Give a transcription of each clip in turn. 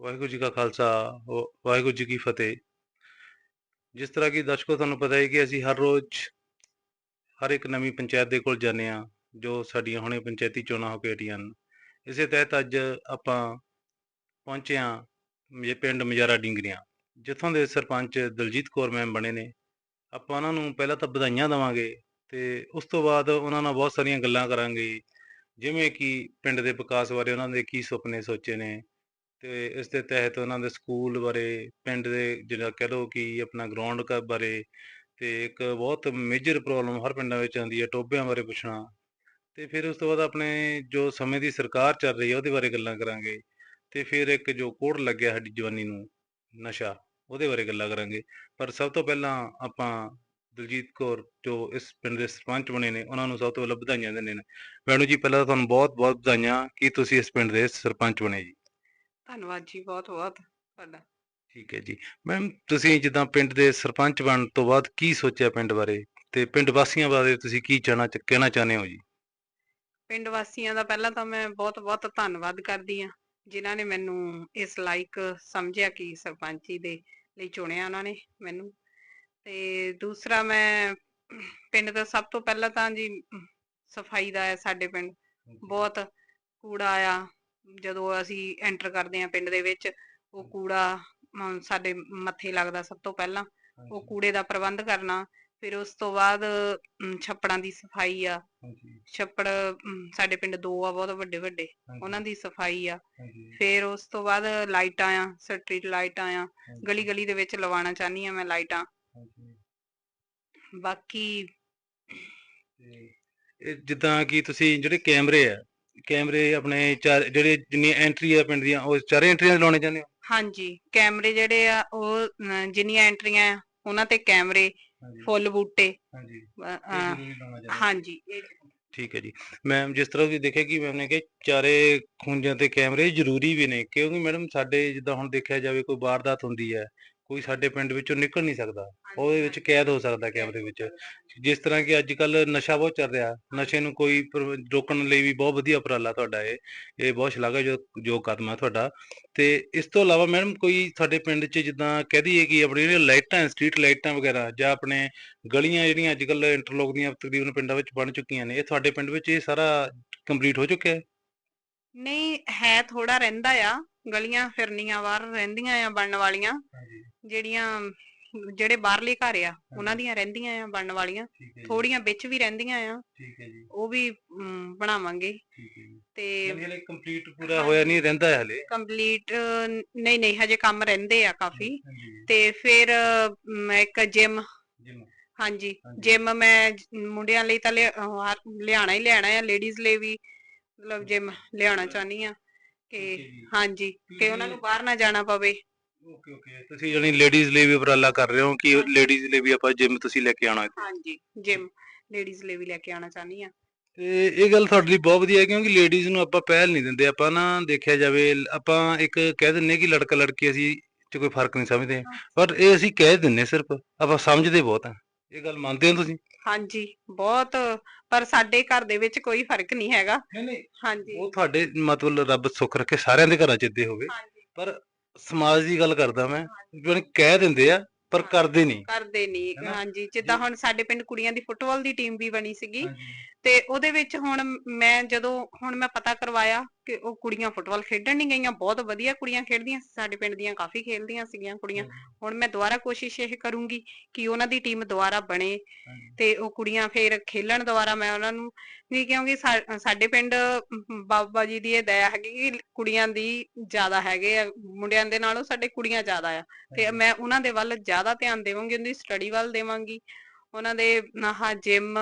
ਵਾਹਿਗੁਰੂ ਜੀ ਕਾ ਖਾਲਸਾ ਵਾਹਿਗੁਰੂ ਜੀ ਕੀ ਫਤਿਹ। ਜਿਸ ਤਰ੍ਹਾਂ ਕਿ ਦਰਸ਼ਕੋ, ਤੁਹਾਨੂੰ ਪਤਾ ਹੈ ਕਿ ਅਸੀਂ ਹਰ ਰੋਜ਼ ਹਰ ਇੱਕ ਨਵੀਂ ਪੰਚਾਇਤ ਦੇ ਕੋਲ ਜਾਂਦੇ ਹਾਂ, ਜੋ ਸਾਡੀਆਂ ਹੁਣੇ ਪੰਚਾਇਤੀ ਚੋਣਾਂ ਹੋ ਕੇ ਹਟੀਆਂ ਹਨ। ਇਸੇ ਤਹਿਤ ਅੱਜ ਆਪਾਂ ਪਹੁੰਚੇ ਹਾਂ ਇਹ ਪਿੰਡ ਮਜਾਰਾ ਡਿੰਗਰੀਆਂ ਜਿੱਥੋਂ ਦੇ ਸਰਪੰਚ ਦਲਜੀਤ ਕੌਰ ਮੈਮ ਬਣੇ ਨੇ। ਆਪਾਂ ਉਹਨਾਂ ਨੂੰ ਪਹਿਲਾਂ ਤਾਂ ਵਧਾਈਆਂ ਦੇਵਾਂਗੇ ਤੇ ਉਸ ਤੋਂ ਬਾਅਦ ਉਹਨਾਂ ਨਾਲ ਬਹੁਤ ਸਾਰੀਆਂ ਗੱਲਾਂ ਕਰਾਂਗੇ। ਜਿਵੇਂ ਕਿ ਪਿੰਡ ਦੇ ਵਿਕਾਸ ਬਾਰੇ ਉਹਨਾਂ ਦੇ ਕੀ ਸੁਪਨੇ, ਸੋਚੇ ਨੇ। ਤੇ ਇਸ ਦੇ ਤਹਿਤ ਉਹਨਾਂ ਦੇ ਸਕੂਲ ਬਾਰੇ, ਪਿੰਡ ਦੇ ਜਿਹੜਾ ਕਹਿ ਲਓ ਕਿ ਆਪਣਾ ਗਰਾਊਂਡ ਕ ਬਾਰੇ ਤੇ ਇੱਕ ਬਹੁਤ ਮੇਜਰ ਪ੍ਰੋਬਲਮ ਹਰ ਪਿੰਡਾਂ ਵਿੱਚ ਆਉਂਦੀ ਹੈ ਟੋਬਿਆਂ ਬਾਰੇ ਪੁੱਛਣਾ। ਤੇ ਫਿਰ ਉਸ ਤੋਂ ਬਾਅਦ ਆਪਣੇ ਜੋ ਸਮੇਂ ਦੀ ਸਰਕਾਰ ਚੱਲ ਰਹੀ ਹੈ, ਉਹਦੇ ਬਾਰੇ ਗੱਲਾਂ ਕਰਾਂਗੇ। ਤੇ ਫਿਰ ਇੱਕ ਜੋ ਕੋੜ ਲੱਗਿਆ ਸਾਡੀ ਜਵਾਨੀ ਨੂੰ, ਨਸ਼ਾ, ਉਹਦੇ ਬਾਰੇ ਗੱਲਾਂ ਕਰਾਂਗੇ। ਪਰ ਸਭ ਤੋਂ ਪਹਿਲਾਂ ਆਪਾਂ ਦਲਜੀਤ ਕੌਰ ਜੋ ਇਸ ਪਿੰਡ ਦੇ ਸਰਪੰਚ ਬਣੇ ਨੇ, ਉਹਨਾਂ ਨੂੰ ਸਭ ਤੋਂ ਪਹਿਲਾਂ ਵਧਾਈਆਂ ਦਿੰਦੇ ਨੇ। ਮੈਡਮ ਜੀ, ਪਹਿਲਾਂ ਤਾਂ ਤੁਹਾਨੂੰ ਬਹੁਤ ਬਹੁਤ ਵਧਾਈਆਂ ਕਿ ਤੁਸੀਂ ਇਸ ਪਿੰਡ ਦੇ ਸਰਪੰਚ ਬਣੇ ਜੀ। ਧੰਨਵਾਦ ਜੀ ਬਹੁਤ ਬਹੁਤ ਤੁਹਾਡਾ। ਠੀਕ ਹੈ ਜੀ। ਮੈਮ ਤੁਸੀਂ ਜਿੱਦਾਂ ਪਿੰਡ ਦੇ ਸਰਪੰਚ ਬਣਨ ਤੋਂ ਬਾਅਦ ਕੀ ਸੋਚਿਆ ਪਿੰਡ ਬਾਰੇ? ਤੇ ਪਿੰਡ ਵਾਸੀਆਂ ਬਾਰੇ ਤੁਸੀਂ ਕੀ ਚਾਹਣਾ ਕਹਿਣਾ ਚਾਹੁੰਦੇ ਹੋ ਜੀ? ਪਿੰਡ ਵਾਸੀਆਂ ਦਾ ਪਹਿਲਾਂ ਤਾਂ ਮੈਂ ਬਹੁਤ ਬਹੁਤ ਧੰਨਵਾਦ ਕਰਦੀ ਆ ਜਿਨ੍ਹਾਂ ਨੇ ਮੈਨੂੰ ਇਸ ਲਾਇਕ ਸਮਝਿਆ ਕਿ ਸਰਪੰਚੀ ਦੇ ਲਈ ਚੁਣਿਆ ਉਹਨਾਂ ਨੇ ਮੈਨੂੰ। ਤੇ ਦੂਸਰਾ ਮੈਂ ਪਿੰਡ ਦਾ ਸਭ ਤੋਂ ਪਹਿਲਾਂ ਤਾਂ ਜੀ ਸਫ਼ਾਈ ਦਾ ਹੈ ਸਾਡੇ ਪਿੰਡ। ਬਹੁਤ ਕੂੜਾ ਆ ਜਦੋਂ ਅਸੀਂ ਐਂਟਰ ਕਰਦੇ ਆ ਪਿੰਡ ਦੇ ਵਿੱਚ ਉਹ ਕੂੜਾ ਸਾਡੇ ਮੱਥੇ ਲੱਗਦਾ ਸਭ ਤੋਂ ਪਹਿਲਾਂ। ਉਹ ਕੂੜੇ ਦਾ ਪ੍ਰਬੰਧ ਕਰਨਾ ਫਿਰ ਉਸ ਤੋਂ ਬਾਅਦ ਛੱਪੜਾਂ ਦੀ ਸਫ਼ਾਈ ਆ। ਛੱਪੜ ਸਾਡੇ ਪਿੰਡ ਦੋ ਆ ਬਹੁਤ ਵੱਡੇ ਵੱਡੇ। ਉਹਨਾਂ ਦੀ ਸਫ਼ਾਈ ਆ। ਫਿਰ ਉਸ ਤੋਂ ਬਾਅਦ ਲਾਈਟਾਂ ਆ ਸਟਰੀਟ ਲਾਈਟਾਂ ਆ। ਗਲੀ ਗਲੀ ਦੇ ਵਿੱਚ ਲਵਾਉਣਾ ਚਾਹਨੀ ਆ ਮੈਂ ਲਾਈਟਾਂ। ਬਾਕੀ ਇਹ ਜਿੱਦਾਂ ਕਿ ਤੁਸੀਂ ਜਿਹੜੇ ਕੈਮਰੇ ਆ ਕੈਮਰੇ ਆਪਣੇ ਚਾਰ ਜਿਹੜੇ ਜਿੰਨੀ ਐਂਟਰੀ ਆ ਪਿੰਡ ਦੀਆਂ ਉਹ ਚਾਰੇ ਐਂਟਰੀਆਂ ਲਾਉਣੇ ਚਾਹੁੰਦੇ ਹੋ? ਹਾਂਜੀ ਕੈਮਰੇ ਜਿਹੜੇ ਆ ਉਹ ਅਮ, ਜਿੰਨੀਆਂ ਐਂਟਰੀਆਂ ਆ ਉਹਨਾਂ ਤੇ ਕੈਮਰੇ ਫੁੱਲ ਬੂਟੇ। ਹਾਂਜੀ। ਅ, ਅ, ਹਾਂਜੀ ਇਹ ਠੀਕ ਹੈ ਜੀ। ਮੈਮ ਜਿਸ ਤਰ੍ਹਾਂ ਤੁਸੀਂ ਦੇਖਿਆ ਕਿ ਮੈਮ ਨੇ ਕਿ ਚਾਰੇ ਖੂੰਜਾਂ ਤੇ ਕੈਮਰੇ ਜ਼ਰੂਰੀ ਵੀ ਨੇ ਕਿਉਂਕਿ ਮੈਡਮ ਸਾਡੇ ਜਿੱਦਾਂ ਹੁਣ ਦੇਖਿਆ ਜਾਵੇ ਕੋਈ ਵਾਰਦਾਤ ਹੁੰਦੀ ਹੈ ਕੋਈ ਸਾਡੇ ਪਿੰਡ ਵਿੱਚੋਂ ਨਿਕਲ ਨਹੀਂ ਸਕਦਾ। ਉਹਦੇ ਵਿੱਚ ਕੈਦ ਹੋ ਸਕਦਾ ਕੈਮਰੇ ਵਿੱਚ। ਜਿਸ ਤਰ੍ਹਾਂ ਕਿ ਅੱਜ ਕੱਲ ਨਸ਼ਾ ਬਹੁਤ ਚੱਲ ਰਿਹਾ। ਨਸ਼ੇ ਨੂੰ ਕੋਈ ਪਰ- ਰੋਕਣ ਲਈ ਵੀ ਬਹੁਤ ਵਧੀਆ ਉਪਰਾਲਾ ਤੁਹਾਡਾ ਇਹ। ਇਹ ਬਹੁਤ ਸ਼ਲਾਘਾਯੋਗ ਜੋ ਕਦਮ ਹੈ ਤੁਹਾਡਾ। ਤੇ ਇਸ ਤੋਂ ਇਲਾਵਾ ਮੈਡਮ ਕੋਈ ਸਾਡੇ ਪਿੰਡ 'ਚ ਜਿੱਦਾਂ ਕਹਿ ਦਈਏ ਕਿ ਆਪਣੀ ਜਿਹੜੀਆਂ ਲਾਈਟਾਂ ਸਟਰੀਟ ਲਾਈਟਾਂ ਵਗੈਰਾ ਜਾਂ ਆਪਣੇ ਗਲੀਆਂ ਜਿਹੜੀਆਂ ਅੱਜ ਕੱਲ ਇੰਟਰਲੋਕ ਦੀਆਂ ਤਕਰੀਬਨ ਪਿੰਡਾਂ ਵਿੱਚ ਬਣ ਚੁੱਕੀਆਂ ਨੇ ਇਹ ਤੁਹਾਡੇ ਪਿੰਡ ਵਿੱਚ ਇਹ ਸਾਰਾ ਕੰਪਲੀਟ ਹੋ ਚੁੱਕਿਆ ਹੈ? ਨਹੀਂ ਹੈ ਥੋੜਾ ਰਹਿੰਦਾ ਆ। ਗਲੀਆਂ ਫਿਰਨੀਆਂ ਬਾਹਰ ਰਹਿੰਦੀਆਂ ਆ ਬਣਨ ਵਾਲੀਆਂ। ਜਿਹੜੀਆਂ ਜਿਹੜੇ ਬਾਹਰਲੇ ਘਰ ਆ ਉਹਨਾਂ ਦੀਆਂ ਰਹਿੰਦੀਆਂ ਆ ਬਣਨ ਵਾਲੀਆਂ। ਥੋੜੀਆਂ ਵਿੱਚ ਵੀ ਰਹਿੰਦੀਆਂ ਆ। ਠੀਕ ਹੈ ਜੀ। ਉਹ ਵੀ ਅਮ, ਬਣਾਵਾਂਗੇ। ਠੀਕ ਹੈ ਜੀ। ਤੇ ਹਲੇ ਕੰਪਲੀਟ ਪੂਰਾ ਹੋਇਆ ਨਹੀਂ ਰਹਿੰਦਾ ਹੈ ਹਲੇ? ਕੰਪਲੀਟ ਨਹੀਂ ਨਹੀਂ ਹਜੇ ਕੰਮ ਰਹਿੰਦੇ ਆ ਕਾਫੀ। ਹਾਂਜੀ ਤੇ ਫਿਰ ਅਮ, ਇੱਕ ਜਿਮ ਜਿਮ ਹਾਂਜੀ ਹਾਂਜੀ। ਜਿਮ ਮੈਂ ਜ- ਮੁੰਡਿਆਂ ਲਈ ਤਾਂ ਲਿਆ- ਹਰ- ਲਿਆਣਾ ਹੀ ਲਿਆਣਾ ਆ ਲੇਡੀਜ਼ ਲਈ ਵੀ। ਮਤਲਬ ਜਿਮ ਲਿਆਉਣਾ ਚਾਹਨੀ ਆ। ਕਿ ਹਾਂਜੀ ਕਿ ਉਹਨਾਂ ਨੂੰ ਬਾਹਰ ਨਾ ਜਾਣਾ ਪਵੇ। ਓਕੇ ਓਕੇ ਤੁਸੀਂ ਜਣੀ ਲੇਡੀਜ਼ ਲਈ ਵੀ ਉਪਰਾਲਾ ਕਰ ਰਹੇ ਹੋ ਕਿ ਲੇਡੀਜ਼ ਲਈ ਵੀ ਆਪਾਂ ਜਿਮ ਤੁਸੀਂ ਲੈ ਕੇ ਇੱਥੇ। ਹਾਂਜੀ ਜਿਮ ਲੇਡੀਜ਼ ਲਈ ਵੀ ਲੈ ਕੇ ਆਉਣਾ ਚਾਹਨੀ ਆ ਤੇ ਇਹ ਗੱਲ ਤੁਹਾਡੇ ਲਈ ਬਹੁਤ ਵਧੀਆ ਹੈ ਕਿਉਂਕਿ ਲੇਡੀਜ਼ ਨੂੰ ਆਪਾਂ ਪਹਿਲ ਨਹੀਂ ਦਿੰਦੇ। ਆਪਾਂ ਨਾ ਦੇਖਿਆ ਜਾਵੇ ਆਪਾਂ ਇੱਕ ਕਹਿ ਦਿੰਨੇ ਕਿ ਲੜਕਾ ਲੜਕੀ ਅਸੀਂ ਚ ਕੋਈ ਫ਼ਰਕ ਨਹੀਂ ਸਮਝਦੇ। ਪਰ ਇਹ ਅਸੀਂ ਕਹਿ ਦਿੰਨੇ ਸਿਰਫ ਆਪਾਂ ਸਮਝਦੇ ਬਹੁਤ ਆ ਇਹ ਗੱਲ ਮੰਨਦੇ ਹੋ ਤੁਸੀਂ? ਹਾਂਜੀ ਬਹੁਤ ਪਰ ਸਾਡੇ ਘਰ ਦੇ ਵਿੱਚ ਕੋਈ ਫ਼ਰਕ ਨਹੀਂ ਹੈਗਾ। ਨਹੀਂ ਨਹੀਂ। ਹਾਂਜੀ। ਉਹ ਤੁਹਾਡੇ ਮਤਲਬ ਰੱਬ ਸੁੱਖ ਰੱਖੇ ਸਾਰਿਆਂ ਦੇ ਘਰਾਂ ਚ ਇੱਦੇ ਹੋਵੇ। ਪਰ ਸਮਾਜ ਦੀ ਗੱਲ ਕਰਦਾ ਮੈਂ ਜਿਹੜੇ ਕਹਿ ਦਿੰਦੇ ਆ ਪਰ। ਕਰਦੇ ਨਹੀਂ। ਕਰਦੇ ਨਹੀਂ? ਹਾਂਜੀ ਜਿੱਦਾਂ ਹੁਣ ਸਾਡੇ ਪਿੰਡ ਕੁੜੀਆਂ ਦੀ ਫੁੱਟਬਾਲ ਦੀ ਟੀਮ ਵੀ ਬਣੀ ਸੀਗੀ। ਤੇ ਉਹਦੇ ਵਿੱਚ ਹੁਣ ਮੈਂ ਜਦੋਂ ਹੁਣ ਮੈਂ ਪਤਾ ਕਰਵਾਇਆ ਕਿ ਉਹ ਕੁੜੀਆਂ ਫੁੱਟਬਾਲ ਖੇਡਣ ਨਹੀਂ ਗਈਆਂ ਬਹੁਤ ਵਧੀਆ ਕੁੜੀਆਂ ਖੇਡਦੀਆਂ ਸਾਡੇ ਪਿੰਡ ਦੀਆਂ ਕਾਫੀ ਖੇਡਦੀਆਂ ਸੀਗੀਆਂ ਕੁੜੀਆਂ। ਹੁਣ ਮੈਂ ਦੁਬਾਰਾ ਕੋਸ਼ਿਸ਼ ਇਹ ਕਰੂੰਗੀ ਕਿ ਉਹਨਾਂ ਦੀ ਟੀਮ ਦੁਬਾਰਾ ਬਣੇ ਤੇ ਉਹ ਕੁੜੀਆਂ ਫੇਰ ਖੇਲਣ ਦੁਬਾਰਾ ਮੈਂ ਉਹਨਾਂ ਨੂੰ ਵੀ ਕਿਉਂਕਿ ਸਾਡੇ ਪਿੰਡ ਬਾਬਾ ਜੀ ਦੀ ਇਹ ਦਇਆ ਹੈਗੀ ਕਿ ਕੁੜੀਆਂ ਦੀ ਜ਼ਿਆਦਾ ਹੈਗੇ ਆ ਮੁੰਡਿਆਂ ਦੇ ਨਾਲੋਂ ਸਾਡੇ ਕੁੜੀਆਂ ਜ਼ਿਆਦਾ ਆ। ਤੇ ਮੈਂ ਉਹਨਾਂ ਦੇ ਵੱਲ ਜ਼ਿਆਦਾ ਧਿਆਨ ਦੇਵਾਂਗੀ ਉਹਨਾਂ ਦੀ ਸਟੱਡੀ ਵੱਲ ਦੇਵਾਂਗੀ ਉਹਨਾਂ ਦੇ ਆਹ ਜਿਮ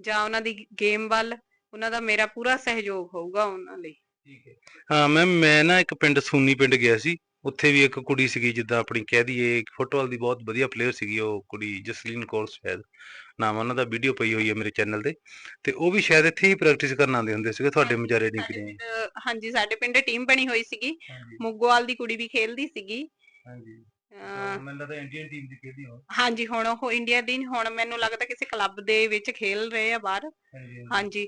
ਜਾਂ ਉਹਨਾਂ ਦੀ ਗੇਮ ਵੱਲ ਉਹਨਾਂ ਦਾ ਮੇਰਾ ਪੂਰਾ ਸਹਿਯੋਗ ਹੋਊਗਾ ਉਹਨਾਂ ਲਈ। ਠੀਕ ਹੈ। ਹਾਂ ਮੈਮ ਮੈਂ ਨਾ ਇੱਕ ਪਿੰਡ ਸੂਨੀ ਪਿੰਡ ਗਿਆ ਸੀ। ਉੱਥੇ ਵੀ ਇੱਕ ਕੁੜੀ ਸੀਗੀ ਜਿੱਦਾਂ ਆਪਣੀ ਕਹਿ ਦਈਏ ਫੁੱਟਬਾਲ ਦੀ ਬਹੁਤ ਵਧੀਆ ਪਲੇਅਰ ਸੀਗੀ ਉਹ ਕੁੜੀ ਜਸਲੀਨ ਕੌਰ ਸ਼ਾਇਦ। ਨਾਮ ਉਹਨਾਂ ਦਾ ਵੀਡੀਓ ਪਈ ਹੋਈ ਹੈ ਮੇਰੇ ਚੈਨਲ ਤੇ। ਤੇ ਉਹ ਵੀ ਸ਼ਾਇਦ ਇੱਥੇ ਹੀ ਪ੍ਰੈਕਟਿਸ ਕਰਨ ਆਉਂਦੇ ਹੁੰਦੇ ਸੀਗੇ ਤੁਹਾਡੇ ਮਜਾਰੇ ਨਹੀਂ ਪਿੰਡ- ਹਾਂਜੀ ਸਾਡੇ ਪਿੰਡ ਟੀਮ ਬਣੀ ਹੋਈ ਸੀਗੀ। ਮੁੱਗੋਵਾਲ ਦੀ ਕੁੜੀ ਵੀ ਖੇਲਦੀ ਸੀਗੀ। ਹਾਂਜੀ। ਮੈਨੂੰ ਲੱਗਦਾ ਇੰਡੀਅਨ ਟੀਮ ਦੀ ਖੇਡੀ ਹੋ ਹਾਂਜੀ ਹੁਣ ਉਹ ਇੰਡੀਆ ਦੀ ਨੀ, ਹੁਣ ਮੈਨੂੰ ਲੱਗਦਾ ਕਿਸੇ ਕਲੱਬ ਦੇ ਵਿੱਚ ਖੇਲ ਰਹੇ ਆ ਬਾਹਰ। ਹਾਂਜੀ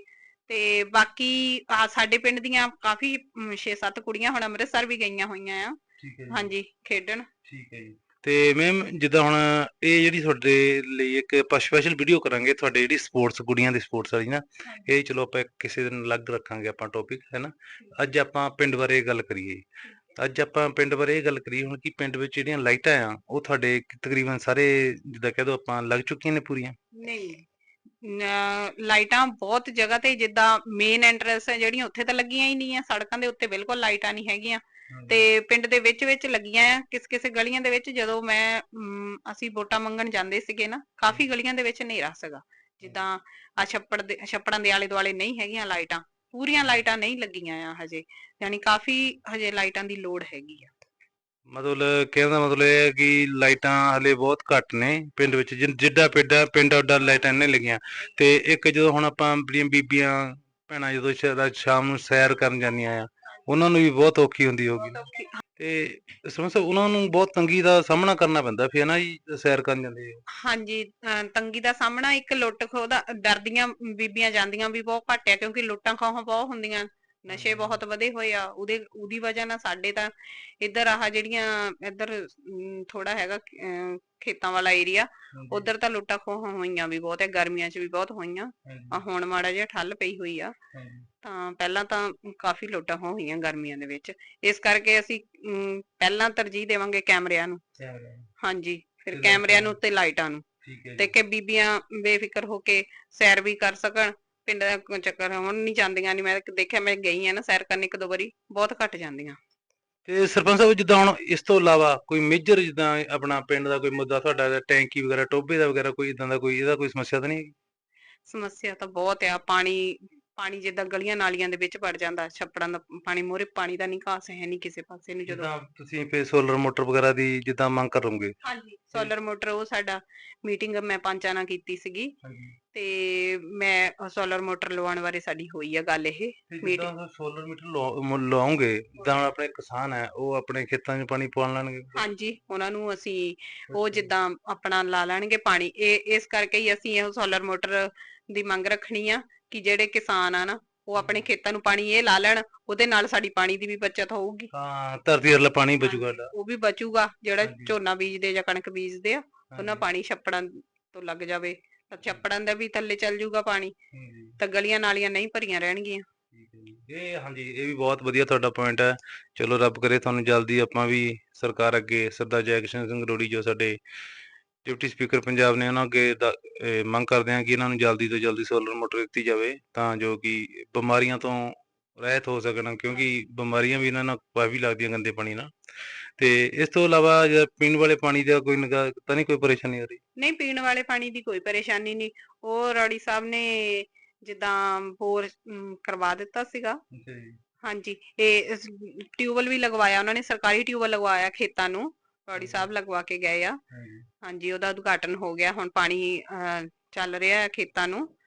ਤੇ ਬਾਕੀ ਆ ਸਾਡੇ ਪਿੰਡ ਦੀਆਂ ਕਾਫੀ 6-7 ਕੁੜੀਆਂ ਹੁਣ ਅੰਮ੍ਰਿਤਸਰ ਵੀ ਗਈਆਂ ਹੋਈਆਂ ਆ। ਠੀਕ ਹੈ ਹਾਂਜੀ ਖੇਡਣ। ਠੀਕ ਹੈ ਜੀ। ਤੇ ਮੈਮ ਜਿੱਦਾਂ ਹੁਣ ਇਹ ਜਿਹੜੀ ਤੁਹਾਡੇ ਲਈ ਇੱਕ ਆਪਾਂ ਸਪੈਸ਼ਲ ਵੀਡੀਓ ਕਰਾਂਗੇ ਤੁਹਾਡੇ ਜਿਹੜੀ ਸਪੋਰਟਸ ਕੁੜੀਆਂ ਦੀ ਸਪੋਰਟਸ ਵਾਲੀ ਨਾ ਇਹ ਚਲੋ ਆਪਾਂ ਕਿਸੇ ਦਿਨ ਅਲੱਗ ਰੱਖਾਂਗੇ ਆਪਾਂ ਟੌਪਿਕ ਹੈ ਨਾ? ਅੱਜ ਆਪਾਂ ਪਿੰਡ ਬਾਰੇ ਗੱਲ ਕਰੀਏ। ਅੱਜ ਆਪਾਂ ਪਿੰਡ ਬਾਰੇ ਇਹ ਗੱਲ ਕਰੀਏ ਹੁਣ ਕਿ ਪਿੰਡ ਵਿੱਚ ਜਿਹੜੀਆਂ ਲਾਈਟਾਂ ਆ ਉਹ ਤੁਹਾਡੇ ਤਕਰੀਬਨ ਸਾਰੇ ਜਿੱਦਾਂ ਕਹਿ ਦੋ ਆਪਾਂ ਲੱਗ ਚੁੱਕੀਆਂ ਨੇ ਪੂਰੀਆਂ? ਨਹੀਂ ਨ- ਲਾਈਟਾਂ ਬਹੁਤ ਜਗ੍ਹਾ ਤੇ ਜਿੱਦਾਂ ਮੇਨ ਐਂਟਰੈਂਸ ਹੈ ਜਿਹੜੀਆਂ ਉੱਥੇ ਤਾਂ ਲੱਗੀਆਂ ਹੀ ਨਹੀਂ ਆ ਸੜਕਾਂ ਦੇ ਉੱਤੇ ਬਿਲਕੁਲ ਲਾਈਟਾਂ ਨਹੀਂ ਹੈਗੀਆਂ। ਤੇ ਪਿੰਡ ਦੇ ਵਿੱਚ ਵਿੱਚ ਲੱਗੀਆਂ ਆ ਕਿਸ ਕਿਸੇ ਗਲੀਆਂ ਦੇ ਵਿੱਚ ਜਦੋਂ ਮੈਂ ਮ, ਅਸੀਂ ਵੋਟਾਂ ਮੰਗਣ ਜਾਂਦੇ ਸੀਗੇ ਨਾ ਕਾਫੀ ਗਲੀਆਂ ਦੇ ਵਿੱਚ ਹਨੇਰਾ ਸੀਗਾ। ਜਿੱਦਾਂ ਆ ਛੱਪੜ ਦੇ ਛੱਪੜਾਂ ਦੇ ਆਲੇ ਦੁਆਲੇ ਨਹੀਂ ਹੈਗੀਆਂ ਲਾਈਟਾਂ। ਪੂਰੀਆਂ ਲਾਈਟਾਂ ਨਹੀਂ ਲੱਗੀਆਂ ਆ ਹਜੇ ਯਾਨੀ ਕਾਫੀ ਹਜੇ ਲਾਈਟਾਂ ਦੀ ਲੋੜ ਹੈਗੀ ਆ। ਮਤਲਬ ਕਹਿਣ ਦਾ ਮਤਲਬ ਇਹ ਹੈ ਕਿ ਲਾਈਟਾਂ ਹਲੇ ਬਹੁਤ ਘੱਟ ਨੇ ਪਿੰਡ ਵਿੱਚ ਜਿ- ਜਿੱਡਾ ਪਿੰਡ ਆ ਪਿੰਡ ਉੱਡਾ ਲਾਈਟਾਂ ਨਹੀਂ ਲੱਗੀਆਂ। ਤੇ ਇੱਕ ਜਦੋਂ ਹੁਣ ਆਪਾਂ ਆਪਣੀਆਂ ਬੀਬੀਆਂ ਭੈਣਾਂ ਜਦੋਂ ਸ਼- ਸ਼ਾਮ ਨੂੰ ਸੈਰ ਕਰਨ ਜਾਂਦੀਆਂ ਆ ਉਹਨਾਂ ਨੂੰ ਵੀ ਬਹੁਤ ਔਖੀ ਹੁੰਦੀ ਹੋਗੀ ਬਹੁਤ ਔਖੀ- ਤੇ ਸਮਝ ਸਕਦੇ ਉਹਨਾਂ ਨੂੰ ਬਹੁਤ ਤੰਗੀ ਦਾ ਸਾਹਮਣਾ ਕਰਨਾ ਪੈਂਦਾ ਫਿਰ ਨਾ ਜੀ, ਸੈਰ ਕਰਨ ਜਾਂਦੇ ਆ। ਹਾਂਜੀ, ਅਹ ਤੰਗੀ ਦਾ ਸਾਹਮਣਾ ਇੱਕ ਲੁੱਟ ਖੋਹ ਦਾ, ਡਰਦੀਆਂ ਬੀਬੀਆਂ ਜਾਂਦੀਆਂ ਵੀ ਬਹੁਤ ਘੱਟ ਆ, ਕਿਉਂਕਿ ਲੁੱਟਾਂ ਖੋਹਾਂ ਬਹੁਤ ਹੁੰਦੀਆਂ ਨਸ਼ੇ ਬਹੁਤ ਵਧੇ ਹੋਏ ਆ ਉਹਦੇ ਉਹਦੀ ਵਜ੍ਹਾ ਨਾਲ ਸਾਡੇ ਤਾਂ ਇੱਧਰ ਆਹ ਜਿਹੜੀਆਂ ਇੱਧਰ ਥੋੜਾ ਹੈਗਾ ਖੇਤਾਂ ਵਾਲਾ ਏਰੀਆ ਉਧਰ ਤਾਂ ਲੁੱਟਾਂ ਖੋਹਾਂ ਹੋਈਆਂ ਵੀ ਬਹੁਤ ਹੈ ਗਰਮੀਆਂ 'ਚ ਵੀ ਬਹੁਤ ਹੋਈਆਂ। ਆ ਹੁਣ ਮਾੜਾ ਜਿਹਾ ਠੱਲ ਪਈ ਹੋਈ ਆ। ਤਾਂ ਪਹਿਲਾਂ ਤਾਂ ਕਾਫੀ ਲੁੱਟਾਂ ਹੋਈਆਂ ਗਰਮੀਆਂ ਦੇ ਵਿੱਚ। ਇਸ ਕਰਕੇ ਅਸੀਂ ਅਮ, ਪਹਿਲਾਂ ਤਰਜੀਹ ਦੇਵਾਂਗੇ ਕੈਮਰਿਆਂ ਨੂੰ। ਹਾਂਜੀ ਫਿਰ ਤੇ ਕੈਮਰਿਆਂ ਨੂੰ ਤੇ ਲਾਈਟਾਂ ਨੂੰ। ਤੇ ਕਿ ਬੀਬੀਆਂ ਬੇਫਿਕਰ ਹੋ ਕੇ ਸੈਰ ਵੀ ਕਰ ਸਕਣ। ਪਿੰਡ ਦਾ ਕੋਈ ਚੱਕਰ ਹੁਣ ਨਹੀਂ ਜਾਂਦੀਆਂ ਨਹੀਂ ਮੈਂ ਦੇਖਿਆ ਮੈਂ ਗਈ ਆ ਨਾ ਸੈਰ ਕਰਨ ਇੱਕ ਦੋ ਵਾਰੀ ਬਹੁਤ ਘੱਟ ਜਾਂਦੀਆਂ। ਤੇ ਸਰਪੰਚ ਸਾਹਿਬ ਜਿੱਦਾਂ ਹੁਣ ਇਸ ਤੋਂ ਇਲਾਵਾ ਕੋਈ ਮੇਜਰ ਜਿੱਦਾਂ ਆਪਣਾ ਪਿੰਡ ਦਾ ਕੋਈ ਮੁੱਦਾ ਤੁਹਾਡਾ ਟੈਂਕੀ ਵਗੈਰਾ ਟੋਬੇ ਦਾ ਵਗੈਰਾ ਕੋਈ ਇਦਾਂ ਦਾ ਕੋਈ ਇਹਦਾ ਕੋਈ ਸਮੱਸਿਆ ਤਾਂ ਨਹੀਂ ਹੈਗੀ? ਸਮੱਸਿਆ ਤਾਂ ਬਹੁਤ ਆ। ਪਾਣੀ ਪਾਣੀ ਜਿੱਦਾਂ ਗਲੀਆਂ ਨਾਲੀਆਂ ਦੇ ਵਿੱਚ ਵੜ ਜਾਂਦਾ। ਛੱਪੜਾਂ ਦਾ ਪਾਣੀ ਮੋਰੇ ਪਾਣੀ ਦਾ ਨਿਕਾਸ ਹੈ ਨਹੀਂ ਕਿਸੇ ਪਾਸੇ ਨੂੰ ਜਦੋਂ। ਜਿੱਦਾਂ ਤੁਸੀਂ ਫੇ ਸੋਲਰ ਮੋਟਰ ਵਗੈਰਾ ਦੀ ਜਿੱਦਾਂ ਮੰਗ ਕਰੋਗੇ? ਹਾਂਜੀ ਸੋਲਰ ਮੋਟਰ ਉਹ ਸਾਡਾ ਮੀਟਿੰਗ ਮੈਂ ਪੰਚਾਂ ਨਾਲ ਕੀਤੀ ਸੀਗੀ। ਤੇ ਮੈਂ ਸੋਲਰ ਮੋਟਰ ਲਵਾਉਣ ਬਾਰੇ ਸਾਡੀ ਹੋਈ ਆ ਗੱਲ ਇਹ ਤੇ Meeting- ਜਿੱਦਾਂ ਸੋਲਰ ਮੀਟਰ ਜਿੱਦਾਂ ਹੁਣ ਆਪਣੇ ਕਿਸਾਨ ਹੈ ਉਹ ਆਪਣੇ ਖੇਤਾਂ 'ਚ ਪਾਣੀ ਪਵਾਉਣ ਲੈਣਗੇ। ਹਾਂਜੀ ਉਹਨਾਂ ਨੂੰ ਅਸੀਂ ਉਹ ਜਿੱਦਾਂ ਆਪਣਾ ਲਾ ਲੈਣਗੇ ਪਾਣੀ। ਇਹ ਇਸ ਕਰਕੇ ਹੀ ਅਸੀਂ ਇਹ ਸੋਲਰ ਮੋਟਰ ਦੀ ਮੰਗ ਰੱਖਣੀ ਆ ਕਿ ਜਿਹੜੇ ਕਿਸਾਨ ਆ ਨਾ ਉਹ ਆਪਣੇ ਖੇਤਾਂ ਨੂੰ ਪਾਣੀ ਇਹ ਲਾ ਲੈਣ ਉਹਦੇ ਨਾਲ ਸਾਡੀ ਪਾਣੀ ਦੀ ਵੀ ਬਚਤ ਹੋਊਗੀ। ਹਾਂ ਧਰਤੀ ਹਰਲਾ ਪਾਣੀ ਬਚੂਗਾ। ਉਹ ਵੀ ਬਚੂਗਾ ਜਿਹੜਾ। ਝੋਨਾ ਬੀਜਦੇ ਜਾਂ ਕਣਕ ਬੀਜਦੇ ਆ ਉਹਨਾਂ ਪਾਣੀ ਛੱਪੜਾਂ ਤੋਂ ਲੱਗ ਜਾਵੇ। ਤਾਂ ਛੱਪੜਾਂ ਦਾ ਵੀ ਥੱਲੇ ਚੱਲ ਜਾਊਗਾ ਪਾਣੀ ਤਾਂ ਗਲੀਆਂ ਨਾਲੀਆਂ ਨਹੀਂ ਭਰੀਆਂ ਰਹਿਣਗੀਆਂ। ਠੀਕ ਹੈ ਜੀ। ਇਹ ਹਾਂਜੀ ਇਹ ਵੀ ਬਹੁਤ ਵਧੀਆ ਤੁਹਾਡਾ ਪੁਆਇੰਟ ਹੈ। ਚਲੋ ਰੱਬ ਕਰੇ ਤੁਹਾਨੂੰ ਜਲਦੀ ਆਪਾਂ ਵੀ ਸਰਕਾਰ ਅੱਗੇ ਸਰਦਾਰ ਜੈ ਕਿਸ਼ਨ ਸਿੰਘ ਰੋੜੀ ਜੋ ਸਾਡੇ ਡਿਪਟੀ ਸਪੀਕਰ ਪੰਜਾਬ ਨੇ ਉਹਨਾਂ ਅੱਗੇ ਦਾ- ਇਹ ਮੰਗ ਕਰਦੇ ਹਾਂ ਕਿ ਇਹਨਾਂ ਨੂੰ ਜਲਦੀ ਤੋਂ ਜਲਦੀ ਸੋਲਰ ਮੋਟਰ ਦਿੱਤੀ ਜਾਵੇ ਤਾਂ ਜੋ ਕਿ ਬਿਮਾਰੀਆਂ ਤੋਂ ਰਹਿਤ ਹੋ ਸਕਣ ਕਿਉਂਕਿ ਬਿਮਾਰੀਆਂ ਵੀ ਇਹਨਾਂ ਨਾਲ ਕਾਫੀ ਲੱਗਦੀਆਂ ਗੰਦੇ ਪਾਣੀ ਨਾਲ। ਤੇ ਇਸ ਤੋਂ ਇਲਾਵਾ ਜਿਹੜਾ ਪੀਣ ਵਾਲੇ ਪਾਣੀ ਦਾ ਕੋਈ ਨਿਗਾਹ ਤਾਂ ਨਹੀਂ ਕੋਈ ਪਰੇਸ਼ਾਨੀ ਆ ਰਹੀ? ਨਹੀਂ ਪੀਣ ਵਾਲੇ ਪਾਣੀ ਦੀ ਕੋਈ ਪਰੇਸ਼ਾਨੀ ਨਹੀਂ। ਉਹ ਰੌੜੀ ਸਾਹਿਬ ਨੇ ਜਿੱਦਾਂ ਬੋਰ ਅਮ, ਕਰਵਾ ਦਿੱਤਾ ਸੀਗਾ। ਹਾਂਜੀ ਇਹ ਟਿਊਬਲ ਵੀ ਲਗਵਾਇਆ ਉਹਨਾਂ ਨੇ ਸਰਕਾਰੀ ਟਿਊਬਲ ਲਗਵਾਇਆ ਖੇਤਾਂ ਨੂੰ ਰੌੜੀ ਸਾਹਿਬ ਲਗਵਾ ਕੇ ਗਏ ਆ। ਹਾਂਜੀ ਉਹਦਾ ਉਦਘਾਟਨ ਹੋ ਗਿਆ ਹੁਣ ਪਾਣੀ ਅਹ, ਚੱਲ ਰਿਹਾ ਹੈ ਖੇਤਾਂ ਨੂੰ।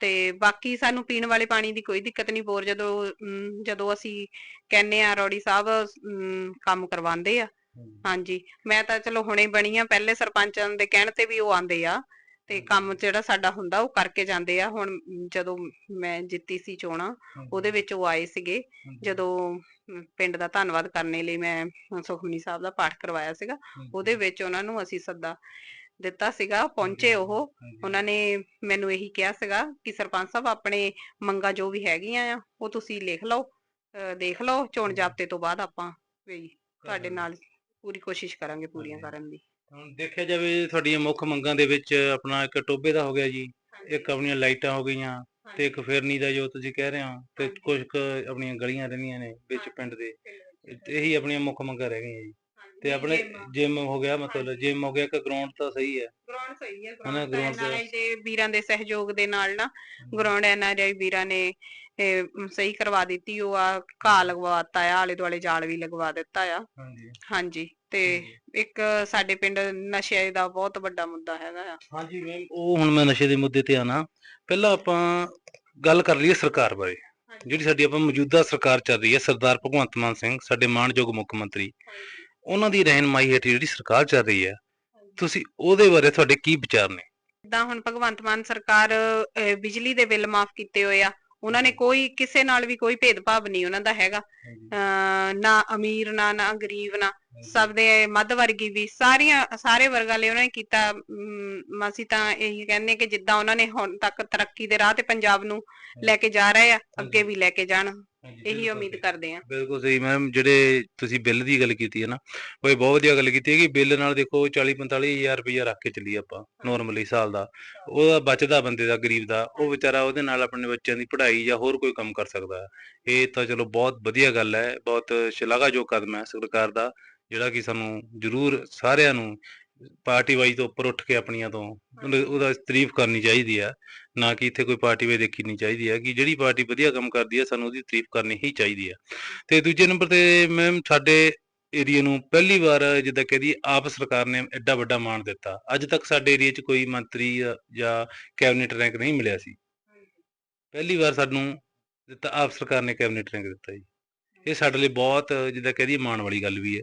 ਤੇ ਬਾਕੀ ਸਾਨੂੰ ਪੀਣ ਵਾਲੇ ਪਾਣੀ ਦੀ ਕੋਈ ਦਿੱਕਤ ਨਹੀਂ ਬੋਰ ਜਦੋਂ ਜਦੋਂ ਅਸੀਂ ਕਹਿੰਨੇ ਆ ਰੌੜੀ ਸਾਹਿਬ ਕੰਮ ਕਰਵਾਉਂਦੇ ਆ। ਹਾਂਜੀ। ਮੈਂ ਤਾਂ ਚਲੋ ਹੁਣੇ ਬਣੀ ਆ ਪਹਿਲੇ ਸਰਪੰਚਾਂ ਦੇ ਕਹਿਣ ਤੇ ਵੀ ਉਹ ਆਂਦੇ ਆ ਤੇ ਕੰਮ ਜਿਹੜਾ ਸਾਡਾ ਹੁੰਦਾ ਉਹ ਕਰਕੇ ਜਾਂਦੇ ਆ। ਹੁਣ ਜਦੋਂ ਮੈਂ ਜਿੱਤੀ ਸੀ ਚੋਣਾਂ ਉਹਦੇ ਵਿੱਚ ਉਹ ਆਏ ਸੀਗੇ। ਜਦੋਂ ਪਿੰਡ ਦਾ ਧੰਨਵਾਦ ਕਰਨ ਲਈ ਮੈਂ ਸੁਖਮਨੀ ਸਾਹਿਬ ਦਾ ਪਾਠ ਕਰਵਾਇਆ ਸੀਗਾ ਉਹਦੇ ਵਿੱਚ ਉਹਨਾਂ ਨੂੰ ਅਸੀਂ ਸੱਦਾ ਦਿੱਤਾ ਸੀਗਾ ਪਹੁੰਚੇ ਉਹ। ਉਹਨਾਂ ਨੇ ਮੈਨੂੰ ਇਹੀ ਕਿਹਾ ਸੀਗਾ ਕਿ ਸਰਪੰਚ ਸਾਹਿਬ ਆਪਣੇ ਮੰਗਾਂ ਜੋ ਵੀ ਹੈਗੀਆਂ ਆ ਉਹ ਤੁਸੀਂ ਲਿਖ ਲਓ ਦੇਖ ਲਓ ਚੋਣ ਜਾਬਤੇ ਤੋਂ ਬਾਅਦ ਆਪਾਂ ਵੀ ਤੁਹਾਡੇ ਨਾਲ ਪੂਰੀ ਕੋਸ਼ਿਸ਼ ਕਰਾਂਗੇ ਪੂਰੀਆਂ। ਕਰਨ ਦੀ। ਹੁਣ ਦੇਖਿਆ ਜਾਵੇ ਤੁਹਾਡੀਆਂ ਮੁੱਖ ਮੰਗਾਂ ਦੇ ਵਿੱਚ ਆਪਣਾ ਇੱਕ ਟੋਬੇ ਦਾ ਹੋ ਗਿਆ ਜੀ ਇੱਕ ਆਪਣੀਆਂ ਲਾਈਟਾਂ ਹੋ ਗਈਆਂ ਤੇ ਇੱਕ ਫਿਰਨੀ ਦਾ ਜੋ ਤੁਸੀਂ ਕਹਿ ਰਹੇ ਹੋ ਤੇ। ਕੁਝ ਆਪਣੀਆਂ ਗਲੀਆਂ ਰਹਿੰਦੀਆਂ ਨੇ ਵਿੱਚ ਪਿੰਡ ਦੇ। ਇਹੀ ਆਪਣੀਆਂ ਮੁੱਖ ਮੰਗਾਂ ਰਹਿ ਗਈਆਂ ਜੀ। ਤੇ ਆਪਣੇ ਜਿਮ ਹੋ ਗਿਆ ਮਤਲਬ ਜਿਮ ਹੋ ਗਿਆ ਇੱਕ ਗਰਾਊਂਡ ਤਾਂ ਸਹੀ ਹੈ। ਗਰਾਊਂਡ ਸਹੀ ਹੈ ਹਨਾ, ਗਰਾਊਂਡ ਦਾ- ਵੀਰਾਂ ਦੇ ਸਹਿਯੋਗ ਦੇ ਨਾਲ ਨਾ ਗਰਾਊਂਡ ਐਨਆਰਆਈ ਵੀਰਾਂ ਨੇ ਸਹੀ ਕਰਵਾ ਦਿੱਤੀ। ਉਹ ਆ ਘਾਹ ਲਗਵਾਤਾ ਆ ਆਲੇ ਦੁਆਲੇ ਜਾਲ ਵੀ ਲਗਵਾ ਦਿੱਤਾ ਆ। ਹਾਂਜੀ। ਹਾਂਜੀ ਤੇ ਇੱਕ ਸਾਡੇ ਪਿੰਡ ਨਸ਼ੇ ਦਾ ਬਹੁਤ ਵੱਡਾ ਮੁੱਦਾ ਹੈਗਾ ਆ। ਹਾਂਜੀ ਮੈਮ ਉਹ ਹੁਣ ਮੈਂ ਨਸ਼ੇ ਦੇ ਮੁੱਦੇ ਤੇ ਆਣਾ ਪਹਿਲਾਂ ਆਪਾਂ ਗੱਲ ਕਰ ਲਈਏ ਸਰਕਾਰ ਬਾਰੇ ਜਿਹੜੀ ਸਾਡੀ ਆਪਾਂ ਮੌਜੂਦਾ ਸਰਕਾਰ ਚੱਲ ਰਹੀ ਹੈ ਸਰਦਾਰ ਭਗਵੰਤ ਮਾਨ ਸਿੰਘ ਸਾਡੇ ਮਾਣਯੋਗ ਮੁੱਖ ਮੰਤਰੀ। ਉਹਨਾਂ ਦੀ ਰਹਿਨਮਾਈ ਹੇਠ ਜਿਹੜੀ ਸਰਕਾਰ ਚੱਲ ਰਹੀ ਹੈ ਤੁਸੀਂ ਉਹਦੇ ਬਾਰੇ ਤੁਹਾਡੇ ਕੀ ਵਿਚਾਰ ਨੇ? ਜਿੱਦਾਂ ਹੁਣ ਭਗਵੰਤ ਮਾਨ ਸਰਕਾਰ ਅਹ, ਬਿਜਲੀ ਦੇ ਬਿੱਲ ਮਾਫ ਕੀਤੇ ਹੋਏ ਆ ਉਹਨਾਂ ਨੇ ਕੋਈ ਕਿਸੇ ਨਾਲ ਵੀ ਕੋਈ ਭੇਦਭਾਵ ਨਹੀਂ ਉਹਨਾਂ ਦਾ ਹੈਗਾ। ਅਹ ਨਾ ਅਮੀਰ ਨਾ ਨਾ ਗਰੀਬ ਨਾ ਸਭ ਦੇ ਮੱਧ ਵਰਗੀ ਵੀ ਸਾਰੀਆਂ ਸਾਰੇ ਵਰਗਾਂ ਲਈ ਉਹਨਾਂ ਨੇ ਕੀਤਾ ਅਮ, ਅਸੀਂ ਤਾਂ ਇਹੀ ਕਹਿੰਦੇ ਕਿ ਜਿੱਦਾਂ ਉਹਨਾਂ ਨੇ ਹੁਣ ਤੱਕ ਤਰੱਕੀ ਦੇ ਰਾਹ ਤੇ ਪੰਜਾਬ ਨੂੰ ਲੈ ਕੇ ਜਾ ਰਹੇ ਆ ਅੱਗੇ ਵੀ ਲੈ ਕੇ ਜਾਣ। ਇਹੀ ਉਮੀਦ। ਕਰਦੇ ਆ ਬਿਲਕੁਲ ਸਹੀ ਮੈਮ ਜਿਹੜੇ ਤੁਸੀਂ ਬਿੱਲ ਦੀ ਗੱਲ ਕੀਤੀ ਹੈ ਨਾ ਉਹ ਇਹ ਬਹੁਤ ਵਧੀਆ ਗੱਲ ਕੀਤੀ ਹੈ ਕਿ ਬਿੱਲ ਨਾਲ ਦੇਖੋ 40 45 ਹਜ਼ਾਰ ਰੁਪਈਆ ਰੱਖ ਕੇ ਚੱਲੀ ਆਪਾਂ ਨਾਰਮਲੀ ਸਾਲ ਦਾ। ਉਹਦਾ ਬਚਦਾ ਬੰਦੇ ਦਾ ਗਰੀਬ ਦਾ ਉਹ ਵਿਚਾਰਾ ਉਹਦੇ ਨਾਲ ਆਪਣੇ ਬੱਚਿਆਂ ਦੀ ਪੜ੍ਹਾਈ ਜਾਂ ਹੋਰ ਕੋਈ ਕੰਮ ਕਰ ਸਕਦਾ ਇਹ ਤਾਂ ਚਲੋ ਬਹੁਤ ਵਧੀਆ ਗੱਲ ਹੈ ਬਹੁਤ ਸ਼ਲਾਘਾਯੋਗ ਕਦਮ ਹੈ ਸਰਕਾਰ ਦਾ ਜਿਹੜਾ ਕਿ ਸਾਨੂੰ ਜ਼ਰੂਰ ਸਾਰਿਆਂ ਨੂੰ ਪਾਰਟੀ ਵਾਈਜ਼ ਤੋਂ ਉੱਪਰ ਉੱਠ ਕੇ ਆਪਣੀਆਂ ਤੋਂ ਉਹਦਾ- ਉਹਦਾ ਤਾਰੀਫ ਕਰਨੀ ਚਾਹੀਦੀ ਹੈ ਨਾ ਕਿ ਇੱਥੇ ਕੋਈ ਪਾਰਟੀ ਵੇ ਦੇਖੀ ਨਹੀਂ ਚਾਹੀਦੀ ਹੈ ਕਿ ਜਿਹੜੀ ਪਾਰਟੀ ਵਧੀਆ ਕੰਮ ਕਰਦੀ ਹੈ ਸਾਨੂੰ ਉਹਦੀ ਤਾਰੀਫ ਕਰਨੀ ਹੀ ਚਾਹੀਦੀ ਹੈ ਤੇ ਦੂਜੇ ਨੰਬਰ ਤੇ ਮੈਮ ਸਾਡੇ ਏਰੀਆ ਨੂੰ ਪਹਿਲੀ ਵਾਰ ਜਿੱਦਾਂ ਕਹਦੀ ਆਪ ਸਰਕਾਰ ਨੇ ਐਡਾ ਵੱਡਾ ਮਾਣ ਦਿੱਤਾ। ਅੱਜ ਤੱਕ ਸਾਡੇ ਏਰੀਆ 'ਚ ਕੋਈ ਮੰਤਰੀ ਜਾਂ- ਜਾਂ ਕੈਬਨਿਟ ਰੈਂਕ ਨਹੀਂ ਮਿਲਿਆ ਸੀ। ਪਹਿਲੀ ਵਾਰ ਸਾਨੂੰ ਦਿੱਤਾ ਆਪ ਸਰਕਾਰ ਨੇ ਕੈਬਨਿਟ ਰੈਂਕ ਦਿੱਤਾ ਜੀ। ਇਹ ਸਾਡੇ ਲਈ ਬਹੁਤ ਜਿੱਦਾਂ ਕਹਦੀ ਮਾਣ ਵਾਲੀ ਗੱਲ ਵੀ ਹੈ।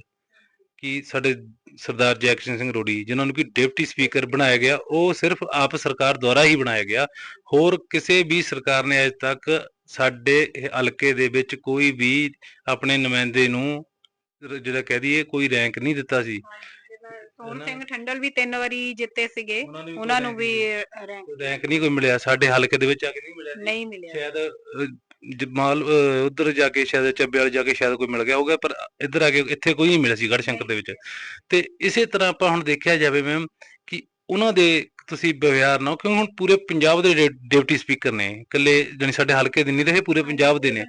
ਕਿ ਸਾਡੇ ਸਰਦਾਰ ਜੈਕਸ਼ਨ ਸਿੰਘ ਰੋੜੀ ਜਿਨ੍ਹਾਂ ਨੂੰ ਕਿ ਡਿਪਟੀ ਸਪੀਕਰ ਬਣਾਇਆ ਗਿਆ ਉਹ ਸਿਰਫ ਆਪ ਸਰਕਾਰ ਦੁਆਰਾ ਹੀ ਬਣਾਇਆ ਗਿਆ। ਹੋਰ ਕਿਸੇ ਵੀ ਸਰਕਾਰ ਨੇ ਅਜੇ ਤੱਕ ਸਾਡੇ ਹਲਕੇ ਦੇ ਵਿੱਚ ਕੋਈ ਵੀ ਆਪਣੇ ਨੁਮਾਇੰਦੇ ਨੂੰ ਜਿਹੜਾ ਕਹਿ ਦਈਏ ਕੋਈ ਰੈਂਕ ਨਹੀਂ ਦਿੱਤਾ ਸੀ। ਸੋਹਣ ਸਿੰਘ ਠੰਡਲ ਵੀ ਤਿੰਨ ਵਾਰੀ ਜਿੱਤੇ ਸੀਗੇ। ਉਹਨਾਂ ਨੂੰ ਵੀ ਰੈਂਕ ਨਹੀਂ ਕੋਈ ਮਿਲਿਆ। ਸਾਡੇ ਹਲਕੇ ਦੇ ਵਿੱਚ ਆ ਕੇ ਨਹੀਂ ਮਿਲਿਆ। ਨਹੀਂ ਮਿਲਿਆ। ਸ਼ਾਇਦ ਜਮਾਲ ਉਧਰ ਜਾ ਕੇ ਸ਼ਾਇਦ ਚੱਬੇ ਵਾਲੇ ਜਾ ਕੇ ਸ਼ਾਇਦ ਕੋਈ ਮਿਲ ਗਿਆ ਹੋਊਗਾ ਪਰ ਇੱਧਰ ਆ ਕੇ ਇੱਥੇ ਕੋਈ ਨਹੀਂ ਮਿਲਿਆ ਸੀ ਗੜਸ਼ੰਕਰ ਦੇ ਵਿੱਚ। ਤੇ ਇਸੇ ਤਰ੍ਹਾਂ ਆਪਾਂ ਹੁਣ ਦੇਖਿਆ ਜਾਵੇ ਮੈਮ ਕਿ ਉਹਨਾਂ ਦੇ ਤੁਸੀਂ ਵਿਵਹਾਰ ਨਾਲ ਕਿਉਂਕਿ ਹੁਣ ਪੂਰੇ ਪੰਜਾਬ ਦੇ ਡਿਪਟੀ ਸਪੀਕਰ ਨੇ ਇਕੱਲੇ ਜਾਣੀ ਸਾਡੇ ਹਲਕੇ ਦੇ ਨਹੀਂ ਰਹੇ ਪੂਰੇ ਪੰਜਾਬ ਦੇ ਨੇ।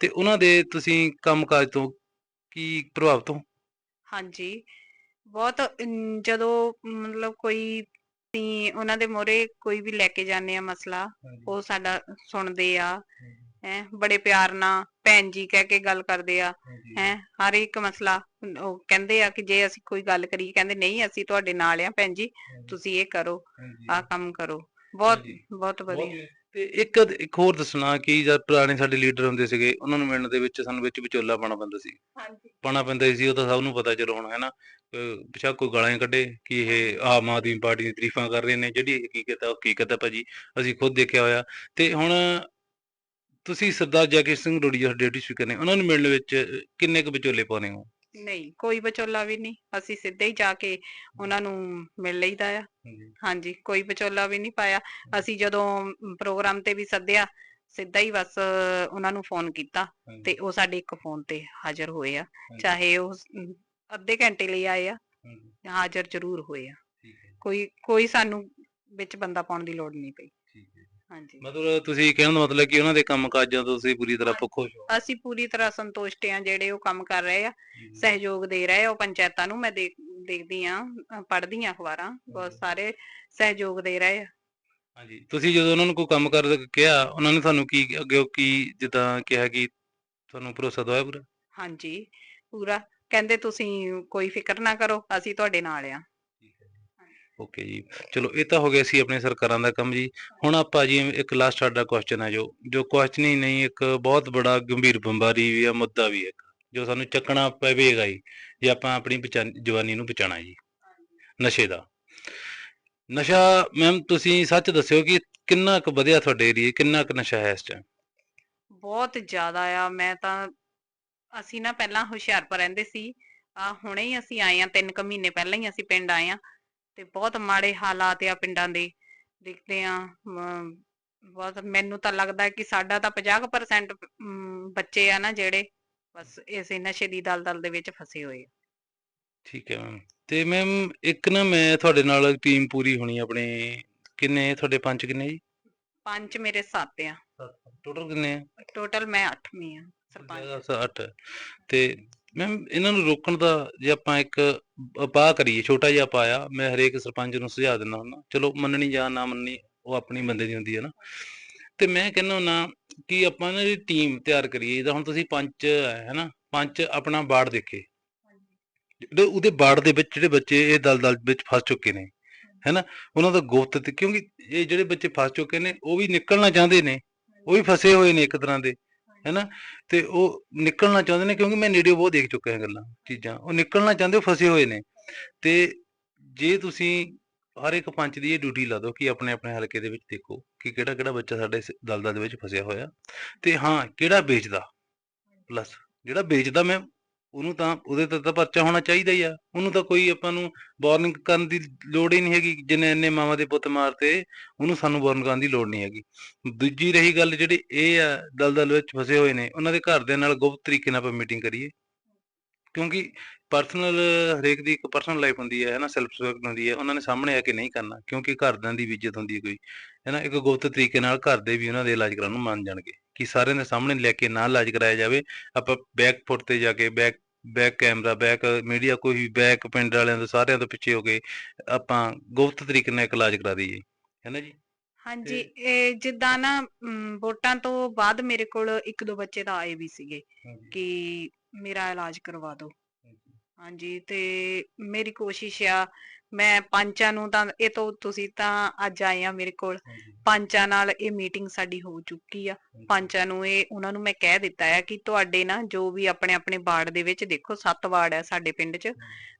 ਤੇ ਉਹਨਾਂ ਦੇ ਤੁਸੀਂ ਕੰਮਕਾਜ ਤੋਂ ਕੀ ਪ੍ਰਭਾਵਿਤ ਹੋ ਹਾਂਜੀ। ਬਹੁਤ ਜਦੋਂ ਮਤਲਬ ਕੋਈ ਅਸੀਂ ਉਹਨਾਂ ਦੇ ਮੋਰੇ ਕੋਈ ਵੀ ਲੈ ਕੇ ਜਾਂਦੇ ਆ ਮਸਲਾ ਉਹ ਸਾਡਾ ਸੁਣਦੇ ਆ। ਹੈ ਬੜੇ ਪਿਆਰ ਨਾਲ ਭੈਣ ਜੀ ਕਹਿ ਕੇ ਗੱਲ ਕਰਦੇ ਆ ਹੈ ਹਰ ਇੱਕ ਮਸਲਾ ਉਹ ਕਹਿੰਦੇ ਆ ਕਿ ਜੇ ਅਸੀਂ ਕੋਈ ਗੱਲ ਕਰੀਏ ਕਹਿੰਦੇ ਨਹੀਂ ਅਸੀਂ ਤੁਹਾਡੇ ਨਾਲ ਆ ਭੈਣ ਜੀ ਤੁਸੀਂ ਇਹ ਕਰੋ ਆਹ ਕੰਮ ਕਰੋ। ਬਹੁਤ। ਬਹੁਤ ਵਧੀਆ। ਤੇ ਇੱਕ ਇੱਕ ਹੋਰ ਦੱਸਣਾ ਕਿ ਜਦ ਪੁਰਾਣੇ ਸਾਡੇ ਲੀਡਰ ਹੁੰਦੇ ਸੀਗੇ ਉਹਨਾਂ ਨੂੰ ਮਿਲਣ ਦੇ ਵਿੱਚ ਸਾਨੂੰ ਵਿੱਚ ਵਿਚੋਲਾ ਪਾਣਾ ਪੈਂਦਾ ਸੀ। ਹਾਂਜੀ। ਪਾਣਾ ਪੈਂਦਾ ਸੀ ਉਹ ਤਾਂ ਸਭ ਨੂੰ ਪਤਾ ਚਲੋ ਹੁਣ ਹੈ ਨਾ। ਪਿਛਾ ਕੋਈ ਗਾਲਾਂ ਕੱਢੇ ਕਿ ਇਹ ਆਮ ਆਦਮੀ ਪਾਰਟੀ ਦੀ ਤਾਰੀਫਾਂ ਕਰ ਰਹੇ ਨੇ ਜਿਹੜੀ ਹਕੀਕਤ ਹੈ ਹਕੀਕਤ ਹੈ ਭਾਜੀ ਅਸੀਂ ਖੁਦ ਦੇਖਿਆ ਹੋਇਆ। ਤੇ ਹੁਣ ਤੁਸੀਂ ਸਰਦਾਰ ਜੈਕਿਰ ਸਿੰਘ ਰੋੜੀ ਜਿਹੜੇ ਡਿਪਟੀ ਸਪੀਕਰ ਨੇ ਉਹਨਾਂ ਨੂੰ ਮਿਲਣ ਵਿੱਚ ਕਿੰਨੇ ਕੁ ਵਿਚੋਲੇ ਪਾਉਨੇ ਹੋ? ਨਹੀਂ ਕੋਈ ਵਿਚੋਲਾ ਵੀ ਨਹੀਂ ਅਸੀਂ ਸਿੱਧੇ ਹੀ ਜਾ ਕੇ ਉਹਨਾਂ ਨੂੰ ਮਿਲ ਲਈਦਾ ਆ। ਹਾਂਜੀ। ਕੋਈ ਵਿਚੋਲਾ ਵੀ ਨਹੀਂ ਪਾਇਆ। ਅਸੀਂ ਜਦੋਂ ਪ੍ਰੋਗਰਾਮ ਤੇ ਵੀ ਸੱਦਿਆ ਸਿੱਧਾ ਹੀ ਬਸ ਉਹਨਾਂ ਨੂੰ ਫੋਨ ਕੀਤਾ ਤੇ ਉਹ ਸਾਡੇ ਇੱਕ ਫੋਨ ਤੇ ਹਾਜ਼ਰ ਹੋਏ ਆ। ਚਾਹੇ ਉਹ ਅੱਧੇ ਘੰਟੇ ਲਈ ਆਏ ਆ ਹਾਜ਼ਰ ਜ਼ਰੂਰ ਹੋਏ ਆ। ਕੋਈ ਕੋਈ ਸਾਨੂੰ ਵਿੱਚ ਬੰਦਾ ਪਾਉਣ ਦੀ ਲੋੜ ਨਹੀਂ ਪਈ। ਹਾਂਜੀ। ਮਤਲਬ ਤੁਸੀਂ ਕਹਿਣ ਦਾ ਮਤਲਬ ਕਿ ਉਹਨਾਂ ਦੇ ਕੰਮ ਕਾਜਾਂ ਤੋਂ ਤੁਸੀਂ ਪੂਰੀ ਤਰ੍ਹਾਂ ਪੱਖੋ ਹੋ। ਅਸੀਂ ਪੂਰੀ ਤਰ੍ਹਾਂ ਸੰਤੁਸ਼ਟ ਆ ਜਿਹੜੇ ਉਹ ਕੰਮ ਕਰ ਰਹੇ ਆ ਸਹਿਯੋਗ ਦੇ ਰਹੇ ਆ ਉਹ ਪੰਚਾਇਤਾਂ ਨੂੰ ਮੈਂ ਦੇਖ ਦੇਖਦੀ ਆ ਪੜ੍ਹਦੀ ਆ ਅਖਬਾਰਾਂ ਬਹੁਤ ਸਾਰੇ ਸਹਿਯੋਗ ਦੇ ਰਹੇ ਆ। ਹਾਂਜੀ ਤੁਸੀਂ ਜਦੋਂ ਉਹਨਾਂ ਨੂੰ ਕੋਈ ਕੰਮ ਕਰ ਕਿਹਾ ਉਹਨਾਂ ਨੇ ਤੁਹਾਨੂੰ ਕੀ ਅੱਗੇ ਕੀ ਜਿੱਦਾਂ ਕਿਹਾ ਕਿ ਤੁਹਾਨੂੰ ਭਰੋਸਾ ਦਵਾਇਆ ਪੂਰਾ? ਹਾਂਜੀ ਪੂਰਾ। ਕਹਿੰਦੇ ਤੁਸੀਂ ਕੋਈ ਫਿਕਰ ਨਾ ਕਰੋ ਅਸੀਂ ਤੁਹਾਡੇ ਨਾਲ ਆ ਓਕੇ ਜੀ, ਚਲੋ ਇਹ ਤਾਂ ਹੋ ਗਿਆ ਸੀ ਆਪਣੇ ਸਰਕਾਰਾਂ ਦਾ ਕੰਮ ਜੀ। ਹੁਣ ਆਪਾਂ ਜੀ ਇੱਕ ਲਾਸਟ ਸਾਡਾ ਕੁਐਸਚਨ ਹੈ ਜੋ ਜੋ ਕੁਐਸਚਨ ਹੀ ਨਹੀਂ, ਇੱਕ ਬਹੁਤ ਬੜਾ ਗੰਭੀਰ ਬਿਮਾਰੀ ਵੀ ਹੈ ਮੁੱਦਾ ਵੀ ਹੈ ਜੋ ਸਾਨੂੰ ਚੱਕਣਾ ਪਵੇਗਾ ਜੀ, ਜੇ ਆਪਾਂ ਆਪਣੀ ਜਵਾਨੀ ਨੂੰ ਬਚਾਉਣਾ ਜੀ, ਨਸ਼ੇ ਦਾ। ਨਸ਼ਾ ਮੈਮ ਤੁਸੀਂ ਸੱਚ ਦੱਸਿਓ ਕਿ ਕਿੰਨਾ ਕੁ ਵਧਿਆ ਤੁਹਾਡੇ ਏਰੀਏ, ਕਿੰਨਾ ਕੁ ਨਸ਼ਾ ਹੈ ਇਸ ਟਾਈਮ ਬਹੁਤ ਜ਼ਿਆਦਾ ਆ, ਮੈਂ ਤਾਂ, ਅਸੀਂ ਨਾ ਪਹਿਲਾਂ ਹੁਸ਼ਿਆਰਪੁਰ ਰਹਿੰਦੇ ਸੀ ਆ ਹੁਣੇ ਹੀ ਅਸੀਂ ਆਏ ਆ ਤਿੰਨ ਕੁ ਮਹੀਨੇ ਪਹਿਲਾਂ ਹੀ ਅਸੀਂ ਪਿੰਡ ਆਏ ਆ ਤੇ ਬਹੁਤ ਮਾੜੇ ਹਾਲਾਤ ਆ ਪਿੰਡਾਂ ਦੇ ਦੇਖਦੇ ਆ ਬਹੁਤ ਮੈਨੂੰ ਤਾਂ ਲੱਗਦਾ ਕਿ ਸਾਡਾ ਤਾਂ 50% ਅਮ, ਬੱਚੇ ਆ ਨਾ ਜਿਹੜੇ ਬਸ ਇਸੇ ਨਸ਼ੇ ਦੀ ਦਲਦਲ ਦੇ ਵਿੱਚ ਫਸੇ ਹੋਏ ਠੀਕ ਹੈ ਮੈਮ ਤੇ ਮੈਮ ਇੱਕ ਨਾ ਮੈਂ ਤੁਹਾਡੇ ਨਾਲ ਟੀਮ ਪੂਰੀ ਹੋਣੀ ਆਪਣੇ ਕਿੰਨੇ ਤੁਹਾਡੇ ਪੰਜ ਕਿੰਨੇ ਜੀ? ਪੰਜ ਮੇਰੇ ਸੱਤ ਆ। ਟੋਟਲ ਕਿੰਨੇ ਆ? ਟੋਟਲ ਮੈਂ 8ਵੀਂ ਆ ਸਰਪੰਚ। ਦਸ ਅੱਠ ਤੇ ਮੈਮ ਇਹਨਾਂ ਨੂੰ ਰੋਕਣ ਦਾ ਜੇ ਆਪਾਂ ਇੱਕ ਉਪਾਅ ਕਰੀਏ, ਛੋਟਾ ਜਿਹਾ ਪਾਇਆ ਮੈਂ ਹਰੇਕ ਸਰਪੰਚ ਨੂੰ ਸੁਝਾਅ ਦਿੰਦਾ ਹੁੰਦਾ। ਚਲੋ, ਮੰਨਣੀ ਜਾਂ ਨਾ ਮੰਨਣੀ, ਉਹ ਆਪਣੀ ਬੰਦੇ ਦੀ ਹੁੰਦੀ ਹੈ ਨਾ। ਤੇ ਮੈਂ ਕਹਿੰਦਾ ਹੁੰਦਾ ਕਿ ਆਪਾਂ ਨਾ ਜਿਹੜੀ ਟੀਮ ਤਿਆਰ ਕਰੀਏ। ਜਿੱਦਾਂ ਹੁਣ ਤੁਸੀਂ ਪੰਚ ਹੈ, ਹੈਨਾ? ਪੰਚ ਆਪਣਾ ਬਾੜ ਦੇਖੇ। ਜਿਹੜੇ ਉਹਦੇ ਬਾੜ ਦੇ ਵਿੱਚ ਜਿਹੜੇ ਬੱਚੇ ਇਹ ਦਲਦਲ ਵਿੱਚ ਫਸ ਚੁੱਕੇ ਨੇ, ਹੈਨਾ? ਉਹਨਾਂ ਦਾ ਗੁਪਤ ਤੇ ਕਿਉਂਕਿ ਇਹ ਜਿਹੜੇ ਬੱਚੇ ਫਸ ਚੁੱਕੇ ਨੇ, ਉਹ ਵੀ ਨਿਕਲਣਾ ਚਾਹੁੰਦੇ ਨੇ। ਉਹ ਵੀ ਫਸੇ ਹੋਏ ਨੇ ਇੱਕ ਤਰ੍ਹਾਂ ਦੇ। ਹੈਨਾ? ਤੇ ਉਹ ਨਿਕਲਣਾ ਚਾਹੁੰਦੇ ਨੇ ਕਿਉਂਕਿ ਮੈਂ ਨੇੜੇ ਬਹੁਤ ਦੇਖ ਚੁੱਕਿਆ ਹਾਂ ਗੱਲਾਂ, ਚੀਜ਼ਾਂ। ਉਹ ਨਿਕਲਣਾ ਚਾਹੁੰਦੇ, ਉਹ ਫਸੇ ਹੋਏ ਨੇ। ਤੇ ਜੇ ਤੁਸੀਂ ਹਰ ਇੱਕ ਪੰਚ ਦੀ ਇਹ ਡਿਊਟੀ ਲਾ ਦਿਓ ਕਿ ਆਪਣੇ ਆਪਣੇ ਹਲਕੇ ਦੇ ਵਿੱਚ ਦੇਖੋ ਕਿ ਕਿਹੜਾ ਕਿਹੜਾ ਬੱਚਾ ਸਾਡੇ ਦਲਦਲ ਦੇ ਵਿੱਚ ਫਸਿਆ ਹੋਇਆ। ਤੇ ਹਾਂ, ਕਿਹੜਾ ਵੇਚਦਾ? ਪਲੱਸ ਜਿਹੜਾ ਵੇਚਦਾ ਮੈਂ ਉਹਨੂੰ ਤਾਂ, ਉਹਦੇ ਤੇ ਤਾਂ ਪਰਚਾ ਹੋਣਾ ਚਾਹੀਦਾ ਹੀ ਆ। ਉਹਨੂੰ ਤਾਂ ਕੋਈ ਆਪਾਂ ਨੂੰ ਵਾਰਨਿੰਗ ਕਰਨ ਦੀ ਲੋੜ ਹੀ ਨਹੀਂ ਹੈਗੀ ਜਿੰਨੇ ਇੰਨੇ ਮਾਵਾਂ ਦੇ ਪੁੱਤ ਮਾਰਤੇ, ਉਹਨੂੰ ਸਾਨੂੰ ਵਾਰਨ ਕਰਨ ਦੀ ਲੋੜ ਨਹੀਂ ਹੈਗੀ। ਦੂਜੀ ਰਹੀ ਗੱਲ ਜਿਹੜੀ ਇਹ ਆ, ਦਲਦਲ ਵਿੱਚ ਫਸੇ ਹੋਏ ਨੇ, ਉਹਨਾਂ ਦੇ ਘਰਦਿਆਂ ਨਾਲ ਗੁਪਤ ਤਰੀਕੇ ਨਾਲ ਆਪਾਂ ਮੀਟਿੰਗ ਕਰੀਏ। ਕਿਉਂਕਿ ਪਰਸਨਲ ਹਰੇਕ ਦੀ ਇੱਕ ਪਰਸਨਲ ਲਾਈਫ ਹੁੰਦੀ ਹੈ ਹੈ ਨਾ ਸੈਲਫ ਰਿਸਪੈਕਟ ਹੁੰਦੀ ਹੈ, ਉਹਨਾਂ ਨੇ ਸਾਹਮਣੇ ਆ ਕੇ ਨਹੀਂ ਕਰਨਾ, ਕਿਉਂਕਿ ਘਰਦਿਆਂ ਦੀ ਵੀ ਇੱਜ਼ਤ ਹੁੰਦੀ ਹੈ ਕੋਈ। ਹੈ ਨਾ ਇੱਕ ਗੁਪਤ ਤਰੀਕੇ ਨਾਲ ਘਰ ਦੇ ਵੀ ਉਹਨਾਂ ਦੇ ਇਲਾਜ ਕਰਾਉਣ ਨੂੰ ਮੰਨ ਜਾਣਗੇ। ਕਿ ਸਾਰਿਆਂ ਦੇ ਸਾਹਮਣੇ ਲੈ ਕੇ ਨਾ ਇਲਾਜ ਕਰਾਇਆ ਜਾਵੇ। ਆਪਾਂ ਬੈਕ ਫੁੱਟ ਤੇ ਜਾ ਕੇ back back camera back media ਕੋਈ ਵੀ ਬੈਕ ਪਿੰਡ ਵਾਲਿਆਂ ਤੋਂ ਸਾਰਿਆਂ ਤੋਂ ਪਿੱਛੇ ਹੋ ਕੇ ਆਪਾਂ ਗੁਪਤ ਤਰੀਕੇ ਨਾਲ ਇਲਾਜ ਕਰਾ ਦਈਏ। ਹੈ ਨਾ ਜੀ? ਹਾਂਜੀ ਇਹ ਜਿੱਦਾਂ ਨਾ ਵੋਟਾਂ ਤੋਂ ਬਾਅਦ ਮੇਰੇ ਕੋਲ ਇੱਕ ਦੋ ਬੱਚੇ ਤਾਂ ਆਏ ਵੀ ਸੀਗੇ ਕਿ ਮੇਰਾ ਇਲਾਜ ਕਰਵਾ ਦਿਓ। ਹਾਂਜੀ ਤੇ ਮੇਰੀ ਕੋਸ਼ਿਸ਼ ਆ ਮੈਂ ਪੰਚਾਂ ਨੂੰ ਤਾਂ ਇਹ ਤੋਂ ਤੁਸੀਂ ਤਾਂ ਅੱਜ ਆਏ ਆ ਮੇਰੇ ਕੋਲ। ਪੰਚਾਂ ਨਾਲ ਇਹ ਮੀਟਿੰਗ ਸਾਡੀ ਹੋ ਚੁੱਕੀ ਆ। ਪੰਚਾਂ ਨੂੰ ਇਹ ਉਹਨਾਂ ਨੂੰ ਮੈਂ ਕਹਿ ਦਿੱਤਾ ਹੈ ਕਿ ਤੁਹਾਡੇ ਨਾ ਜੋ ਵੀ ਆਪਣੇ ਆਪਣੇ ਵਾਰਡ ਦੇ ਵਿੱਚ ਦੇਖੋ ਸੱਤ ਵਾਰਡ ਹੈ ਸਾਡੇ ਪਿੰਡ 'ਚ।